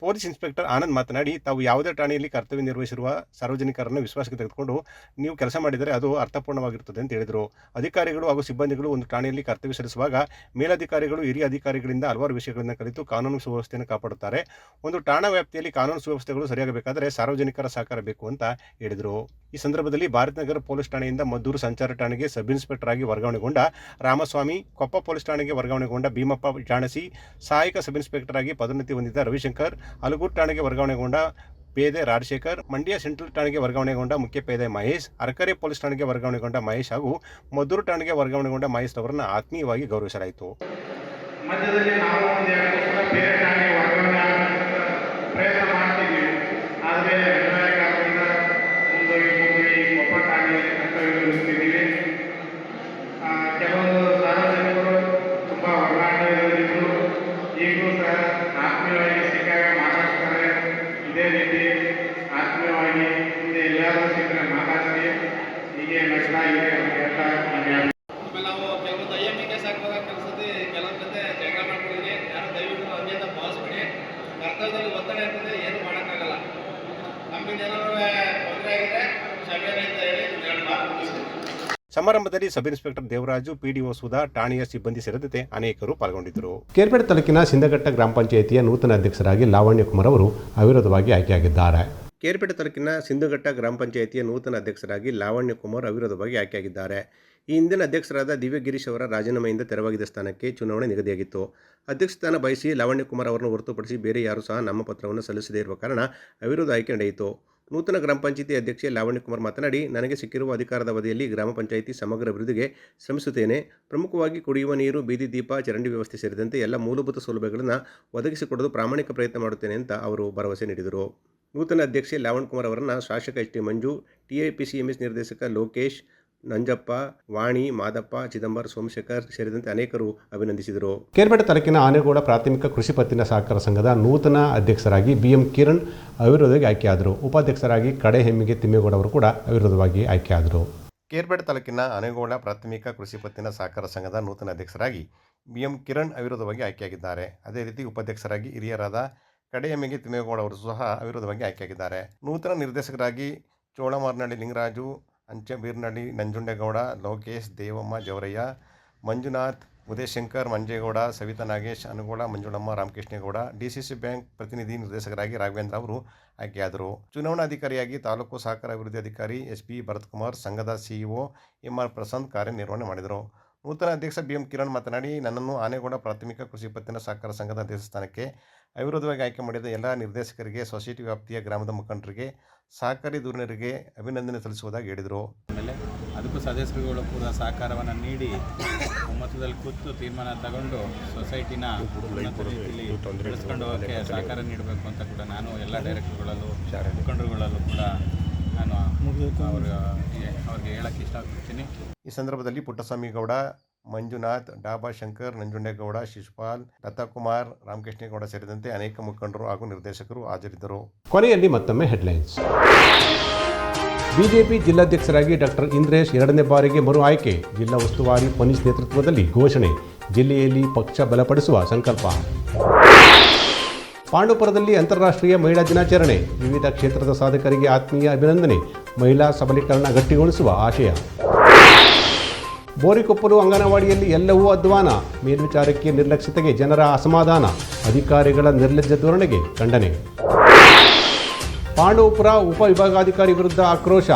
ಪೊಲೀಸ್ ಇನ್ಸ್ಪೆಕ್ಟರ್ ಆನಂದ್ ಮಾತನಾಡಿ, ತಾವು ಯಾವುದೇ ಠಾಣೆಯಲ್ಲಿ ಕರ್ತವ್ಯ ನಿರ್ವಹಿಸಿರುವ ಸಾರ್ವಜನಿಕರನ್ನು ವಿಶ್ವಾಸಕ್ಕೆ ತೆಗೆದುಕೊಂಡು ನೀವು ಕೆಲಸ ಮಾಡಿದರೆ ಅದು ಅರ್ಥಪೂರ್ಣವಾಗಿರುತ್ತದೆ ಅಂತ ಹೇಳಿದರು. ಅಧಿಕಾರಿಗಳು ಹಾಗೂ ಸಿಬ್ಬಂದಿಗಳು ಒಂದು ಠಾಣೆಯಲ್ಲಿ ಕರ್ತವ್ಯ ಸಲ್ಲಿಸುವಾಗ ಮೇಲಧಿಕಾರಿಗಳು, ಹಿರಿಯ ಅಧಿಕಾರಿಗಳಿಂದ ಹಲವಾರು ವಿಷಯಗಳನ್ನು ಕಲಿತು ಕಾನೂನು ಸುವ್ಯವಸ್ಥೆಯನ್ನು ಕಾಪಾಡುತ್ತಾರೆ. ಒಂದು ಠಾಣಾ ವ್ಯಾಪ್ತಿಯಲ್ಲಿ ಕಾನೂನು ಸುವ್ಯವಸ್ಥೆಗಳು ಸರಿಯಾಗಬೇಕಾದರೆ ಸಾರ್ವಜನಿಕರ ಸಹಕಾರ ಬೇಕು ಅಂತ ಹೇಳಿದರು. ಈ ಸಂದರ್ಭದಲ್ಲಿ ಭಾರತನಗರ ಪೊಲೀಸ್ ಠಾಣೆಯಿಂದ ಮದ್ದೂರು ಸಂಚಾರ ಠಾಣೆಗೆ ಸಬ್ ಇನ್ಸ್ಪೆಕ್ಟರ್ ಆಗಿ ವರ್ಗಾವಣೆಗೊಂಡ ರಾಮಸ್ವಾಮಿ, ಕೊಪ್ಪ ಪೊಲೀಸ್ ಠಾಣೆಗೆ ವರ್ಗಾವಣೆಗೊಂಡ ಭೀಮಪ್ಪ ಜಾಣಸಿ, ಸಹಾಯಕ ಸಬ್ ಇನ್ಸ್ಪೆಕ್ಟರ್ ಆಗಿ ಪದೋನ್ನತಿ ಹೊಂದಿದ ರವಿಶಂಕರ್ ಹಲಗೂರು ಠಾಣೆಗೆ ವರ್ಗಾವಣೆಗೊಂಡ ಪೇದೆ ರಾಜಶೇಖರ್, ಮಂಡ್ಯ ಸೆಂಟ್ರಲ್ ಠಾಣೆಗೆ ವರ್ಗಾವಣೆಗೊಂಡ ಮುಖ್ಯ ಪೇದೆ ಮಹೇಶ್, ಅರಕರೆ ಪೊಲೀಸ್ ಠಾಣೆಗೆ ವರ್ಗಾವಣೆಗೊಂಡ ಮಹೇಶ್ ಹಾಗೂ ಮದ್ದೂರು ಠಾಣೆಗೆ ವರ್ಗಾವಣೆಗೊಂಡ ಮಹೇಶ್ ಅವರನ್ನು ಆತ್ಮೀಯವಾಗಿ ಗೌರವಿಸಲಾಯಿತು ಮಧ್ಯದಲ್ಲಿ ನಾವು ಒಂದು ಎರಡು ಸಲ ಬೇರೆ ಠಾಣೆ ವರ್ಗಾವಣೆ ಆಗಬೇಕಂತ ಪ್ರಯತ್ನ ಮಾಡ್ತೀವಿ ಆದರೆ ವಿನಾಯಕರಿಂದ ಮುಂದೋಗಿ ಮುಂದೋಗಿ ಕೊಪ್ಪ ಠಾಣೆ ಕರ್ತವ್ಯ ನಿರ್ವಹಿಸ್ತಿದ್ದೀವಿ ಆ, ಕೆಲವೊಂದು ಸಾರ್ವಜನಿಕರು ತುಂಬ ಹೊರನಾಡಿದ್ರು ಈಗಲೂ ಸಹ ಆತ್ಮೀಯವಾಗಿ ಸಿಕ್ಕಾಗ ಮಾತಾಡ್ತಾರೆ ಇದೇ ರೀತಿ ಆತ್ಮೀಯವಾಗಿ ಮುಂದೆ ಎಲ್ಲಾದರೂ ಸಿಕ್ಕರೆ ಮಾತಾಡ್ತೀವಿ ಹೀಗೆ ನಗ್ತಾ ಇದೆ ಅಂತ ಹೇಳ್ತಾ ನಾನು ಹೇಳ್ತೀನಿ. ಆಮೇಲೆ ನಾವು ಕೆಲವೊಂದು ಐ ಎಂ ಕೇಸ್ ಹಾಕುವಾಗ ಕೆಲಸದ ಕೆಲವೊಂದು ಜೊತೆ ಜಗಳ ಮಾಡ್ಕೊಂಡಿದ್ದೀನಿ ಯಾರು ದಯವಿಟ್ಟು ಹಂಗೆ ಅಂತ ಭಾವಿಸ್ಬಿಡಿ ಕರ್ತವ್ಯದಲ್ಲಿ ಒತ್ತಡ ಇರ್ತದೆ ಏನು ಮಾಡೋಕ್ಕಾಗಲ್ಲ ನಮ್ಮಿಂದ ಏನಾದ್ರು ತೊಂದರೆ ಆಗಿದ್ರೆ ಕ್ಷಮೆಯಾಗಿ ಅಂತ ಹೇಳಿ ಎರಡು ಮಾತು ಮುಗಿಸ್ತೀನಿ ಸಮಾರಂಭದಲ್ಲಿ sub inspector Devaraju PDO Sudha ಠಾಣೆಯ ಸಿಬ್ಬಂದಿ ಸೇರಿದಂತೆ ಅನೇಕರು ಪಾಲ್ಗೊಂಡಿದ್ದರು. ಕೇರ್ಪೇಟೆ ತಾಲೂಕಿನ ಸಿಂಧಘಟ್ಟ ಗ್ರಾಮ ಪಂಚಾಯಿತಿಯ ನೂತನ ಅಧ್ಯಕ್ಷರಾಗಿ ಲಾವಣ್ಯ ಕುಮಾರ್ ಅವರು ಅವಿರೋಧವಾಗಿ ಆಯ್ಕೆಯಾಗಿದ್ದಾರೆ. ಕೇರ್ಪೇಟೆ ತಾಲೂಕಿನ ಸಿಂಧುಘಟ್ಟ ಗ್ರಾಮ ಪಂಚಾಯಿತಿಯ ನೂತನ ಅಧ್ಯಕ್ಷರಾಗಿ ಲಾವಣ್ಯ ಕುಮಾರ್ ಅವಿರೋಧವಾಗಿ ಆಯ್ಕೆಯಾಗಿದ್ದಾರೆ. ಈ ಹಿಂದಿನ ಅಧ್ಯಕ್ಷರಾದ ದಿವ್ಯಗಿರೀಶ್ ಅವರ ರಾಜೀನಾಮೆಯಿಂದ ತೆರವಾಗಿದ್ದ ಸ್ಥಾನಕ್ಕೆ ಚುನಾವಣೆ ನಿಗದಿಯಾಗಿತ್ತು. ಅಧ್ಯಕ್ಷ ಸ್ಥಾನ ಬಯಸಿ ಲಾವಣ್ಯ ಕುಮಾರ್ ಅವರನ್ನು ಹೊರತುಪಡಿಸಿ ಬೇರೆ ಯಾರೂ ಸಹ ನಾಮಪತ್ರವನ್ನು ಸಲ್ಲಿಸದೇ ಇರುವ ಕಾರಣ ಅವಿರೋಧ ಆಯ್ಕೆ ನಡೆಯಿತು. ನೂತನ ಗ್ರಾಮ ಪಂಚಾಯಿತಿ ಅಧ್ಯಕ್ಷೆ ಲಾವಣ್ಯ ಕುಮಾರ್ ಮಾತನಾಡಿ, ನನಗೆ ಸಿಕ್ಕಿರುವ ಅಧಿಕಾರದ ಅವಧಿಯಲ್ಲಿ ಗ್ರಾಮ ಪಂಚಾಯಿತಿ ಸಮಗ್ರ ಅಭಿವೃದ್ಧಿಗೆ ಶ್ರಮಿಸುತ್ತೇನೆ. ಪ್ರಮುಖವಾಗಿ ಕುಡಿಯುವ ನೀರು, ಬೀದಿ ದೀಪ, ಚರಂಡಿ ವ್ಯವಸ್ಥೆ ಸೇರಿದಂತೆ ಎಲ್ಲ ಮೂಲಭೂತ ಸೌಲಭ್ಯಗಳನ್ನು ಒದಗಿಸಿಕೊಡಲು ಪ್ರಾಮಾಣಿಕ ಪ್ರಯತ್ನ ಮಾಡುತ್ತೇನೆ ಅಂತ ಅವರು ಭರವಸೆ ನೀಡಿದರು. ನೂತನ ಅಧ್ಯಕ್ಷೆ ಲಾವಣ್ ಕುಮಾರ್ ಅವರನ್ನು ಶಾಸಕ ಎಚ್ ಟಿ ಮಂಜು ಟಿಎಪಿಸಿಎಂಎಸ್ ನಿರ್ದೇಶಕ ಲೋಕೇಶ್ ನಂಜಪ್ಪ ವಾಣಿ ಮಾದಪ್ಪ ಚಿದಂಬರ ಸೋಮಶೇಖರ್ ಸೇರಿದಂತೆ ಅನೇಕರು ಅಭಿನಂದಿಸಿದರು. ಕೇರ್ಪೇಟೆ ತಾಲೂಕಿನ ಆನೆಗೋಡ ಪ್ರಾಥಮಿಕ ಕೃಷಿ ಪತ್ತಿನ ಸಹಕಾರ ಸಂಘದ ನೂತನ ಅಧ್ಯಕ್ಷರಾಗಿ ಬಿ ಎಂ ಕಿರಣ್ ಅವಿರೋಧವಾಗಿ ಆಯ್ಕೆಯಾದರು. ಉಪಾಧ್ಯಕ್ಷರಾಗಿ ಕಡೆ ಹೆಮ್ಮಿಗೆ ತಿಮ್ಮೇಗೌಡ ಅವರು ಕೂಡ ಅವಿರೋಧವಾಗಿ ಆಯ್ಕೆಯಾದರು. ಕೇರ್ಪೇಟೆ ತಾಲೂಕಿನ ಆನೆಗೌಡ ಪ್ರಾಥಮಿಕ ಕೃಷಿ ಪತ್ತಿನ ಸಹಕಾರ ಸಂಘದ ನೂತನ ಅಧ್ಯಕ್ಷರಾಗಿ ಬಿ ಎಂ ಕಿರಣ್ ಅವಿರೋಧವಾಗಿ ಆಯ್ಕೆಯಾಗಿದ್ದಾರೆ. ಅದೇ ರೀತಿ ಉಪಾಧ್ಯಕ್ಷರಾಗಿ ಹಿರಿಯರಾದ ಕಡೆಯಮ್ಮಿಗೆ ತಿಮ್ಮೇಗೌಡ ಅವರು ಸಹ ಅವಿರೋಧವಾಗಿ ಆಯ್ಕೆಯಾಗಿದ್ದಾರೆ. ನೂತನ ನಿರ್ದೇಶಕರಾಗಿ ಚೋಳಮಾರ್ನಹಳ್ಳಿ ಲಿಂಗರಾಜು ಅಂಚೆ ಬೀರ್ನಳ್ಳಿ ನಂಜುಂಡೇಗೌಡ, ಲೋಕೇಶ್, ದೇವಮ್ಮ, ಜವರಯ್ಯ, ಮಂಜುನಾಥ್, ಉದಯಶಂಕರ್, ಮಂಜೇಗೌಡ, ಸವಿತಾ ನಾಗೇಶ್ ಅನುಗೋಳ ಮಂಜುಳಮ್ಮ, ರಾಮಕೃಷ್ಣೇಗೌಡ, ಡಿಸಿಸಿ ಬ್ಯಾಂಕ್ ಪ್ರತಿನಿಧಿ ನಿರ್ದೇಶಕರಾಗಿ ರಾಘವೇಂದ್ರ ಅವರು ಆಯ್ಕೆಯಾದರು. ಚುನಾವಣಾಧಿಕಾರಿಯಾಗಿ ತಾಲೂಕು ಸಹಕಾರ ಅಭಿವೃದ್ಧಿ ಅಧಿಕಾರಿ ಎಸ್ ಪಿ ಭರತ್ಕುಮಾರ್ ಸಂಘದ ಸಿಇಒ ಎಂ ಆರ್ ಪ್ರಸಾದ್ ಕಾರ್ಯನಿರ್ವಹಣೆ ಮಾಡಿದರು. ನೂತನ ಅಧ್ಯಕ್ಷ ಬಿ ಎಂ ಕಿರಣ್ ಮಾತನಾಡಿ, ನನ್ನನ್ನು ಆನೆಗೌಡ ಪ್ರಾಥಮಿಕ ಕೃಷಿ ಪತ್ತಿನ ಸಹಕಾರ ಸಂಘದ ಅಧ್ಯಕ್ಷ ಸ್ಥಾನಕ್ಕೆ ಅವಿರೋಧವಾಗಿ ಆಯ್ಕೆ ಮಾಡಿದ ಎಲ್ಲ ನಿರ್ದೇಶಕರಿಗೆ ಸೊಸೈಟಿ ವ್ಯಾಪ್ತಿಯ ಗ್ರಾಮದ ಮುಖಂಡರಿಗೆ ಸಹಕಾರಿ ಧುರೀಣರಿಗೆ ಅಭಿನಂದನೆ ಸಲ್ಲಿಸುವುದಾಗಿ ಹೇಳಿದರು. ಆಮೇಲೆ ಅದಕ್ಕೂ ಸದಸ್ಯರುಗಳು ಕೂಡ ಸಹಕಾರವನ್ನು ನೀಡಿ ಒಮ್ಮತದಲ್ಲಿ ಕೂತು ತೀರ್ಮಾನ ತಗೊಂಡು ಸೊಸೈಟಿನ ರೀತಿಯಲ್ಲಿ ಬೆಳೆಸ್ಕೊಂಡು ಹೋಗೋಕ್ಕೆ ಸಹಕಾರ ನೀಡಬೇಕು ಅಂತ ಕೂಡ ನಾನು ಎಲ್ಲ ಡೈರೆಕ್ಟರ್ಗಳಲ್ಲೂ ಮುಖಂಡರುಗಳಲ್ಲೂ ಕೂಡ ನಾನು ಅವ್ರಿಗೆ ಅವ್ರಿಗೆ ಹೇಳಕ್ಕೆ ಇಷ್ಟಪಡ್ತೀನಿ. ಈ ಸಂದರ್ಭದಲ್ಲಿ ಪುಟ್ಟಸ್ವಾಮಿ ಗೌಡ ಮಂಜುನಾಥ್, ಡಾಬಾ ಶಂಕರ್, ನಂಜುಂಡೇಗೌಡ, ಶಿಶುಪಾಲ್, ಲತಾಕುಮಾರ್, ರಾಮಕೃಷ್ಣೇಗೌಡ ಸೇರಿದಂತೆ ಅನೇಕ ಮುಖಂಡರು ಹಾಗೂ ನಿರ್ದೇಶಕರು ಹಾಜರಿದ್ದರು. ಕೊನೆಯಲ್ಲಿ ಮತ್ತೊಮ್ಮೆ ಹೆಡ್ಲೈನ್ಸ್. ಬಿಜೆಪಿ ಜಿಲ್ಲಾಧ್ಯಕ್ಷರಾಗಿ ಡಾಕ್ಟರ್ ಇಂದ್ರೇಶ್ ಎರಡನೇ ಬಾರಿಗೆ ಮರು ಆಯ್ಕೆ, ಜಿಲ್ಲಾ ಉಸ್ತುವಾರಿ ಪೊಲೀಸ್ ನೇತೃತ್ವದಲ್ಲಿ ಘೋಷಣೆ, ಜಿಲ್ಲೆಯಲ್ಲಿ ಪಕ್ಷ ಬಲಪಡಿಸುವ ಸಂಕಲ್ಪ. ಪಾಂಡುಪುರದಲ್ಲಿ ಅಂತಾರಾಷ್ಟ್ರೀಯ ಮಹಿಳಾ ದಿನಾಚರಣೆ, ವಿವಿಧ ಕ್ಷೇತ್ರದ ಸಾಧಕರಿಗೆ ಆತ್ಮೀಯ ಅಭಿನಂದನೆ, ಮಹಿಳಾ ಸಬಲೀಕರಣ ಗಟ್ಟಿಗೊಳಿಸುವ ಆಶಯ. ಬೋರಿಕೊಪ್ಪಲು ಅಂಗನವಾಡಿಯಲ್ಲಿ ಎಲ್ಲವೂ ಅಧ್ವಾನ. ಮೇಲ್ವಿಚಾರಕ್ಕೆ ನಿರ್ಲಕ್ಷ್ಯತೆಗೆ ಜನರ ಅಸಮಾಧಾನ. ಅಧಿಕಾರಿಗಳ ನಿರ್ಲಜ್ಜ ಧೋರಣೆಗೆ ಖಂಡನೆ. ಪಾಂಡವಪುರ ಉಪವಿಭಾಗಾಧಿಕಾರಿ ವಿರುದ್ಧ ಆಕ್ರೋಶ.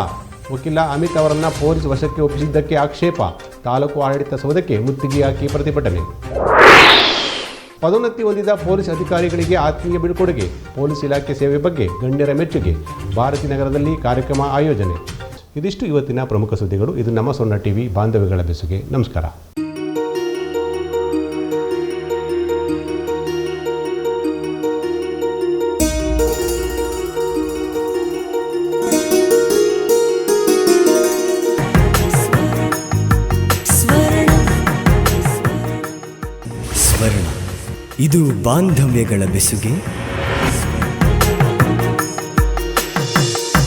ವಕೀಲ ಅಮಿತ್ ಅವರನ್ನು ಪೊಲೀಸ್ ವಶಕ್ಕೆ ಒಪ್ಪಿಸಿದ್ದಕ್ಕೆ ಆಕ್ಷೇಪ. ತಾಲೂಕು ಆಡಳಿತ ಸೌಧಕ್ಕೆ ಮುತ್ತಿಗೆ ಹಾಕಿ ಪ್ರತಿಭಟನೆ. ಪದೋನ್ನತಿ ಹೊಂದಿದ ಪೊಲೀಸ್ ಅಧಿಕಾರಿಗಳಿಗೆ ಆತ್ಮೀಯ ಬೀಳ್ಕೊಡುಗೆ ಪೊಲೀಸ್ ಇಲಾಖೆ ಸೇವೆ ಬಗ್ಗೆ ಗಣ್ಯರ ಮೆಚ್ಚುಗೆ. ಭಾರತಿ ನಗರದಲ್ಲಿ ಕಾರ್ಯಕ್ರಮ ಆಯೋಜನೆ. ಇದಿಷ್ಟು ಇವತ್ತಿನ ಪ್ರಮುಖ ಸುದ್ದಿಗಳು. ಇದು ನಮ್ಮ ಸೊನ್ನ ಟಿವಿ ಬಾಂಧವ್ಯಗಳ ಬೆಸುಗೆ. ನಮಸ್ಕಾರ. ಇದು ಬಾಂಧವ್ಯಗಳ ಬೆಸುಗೆ.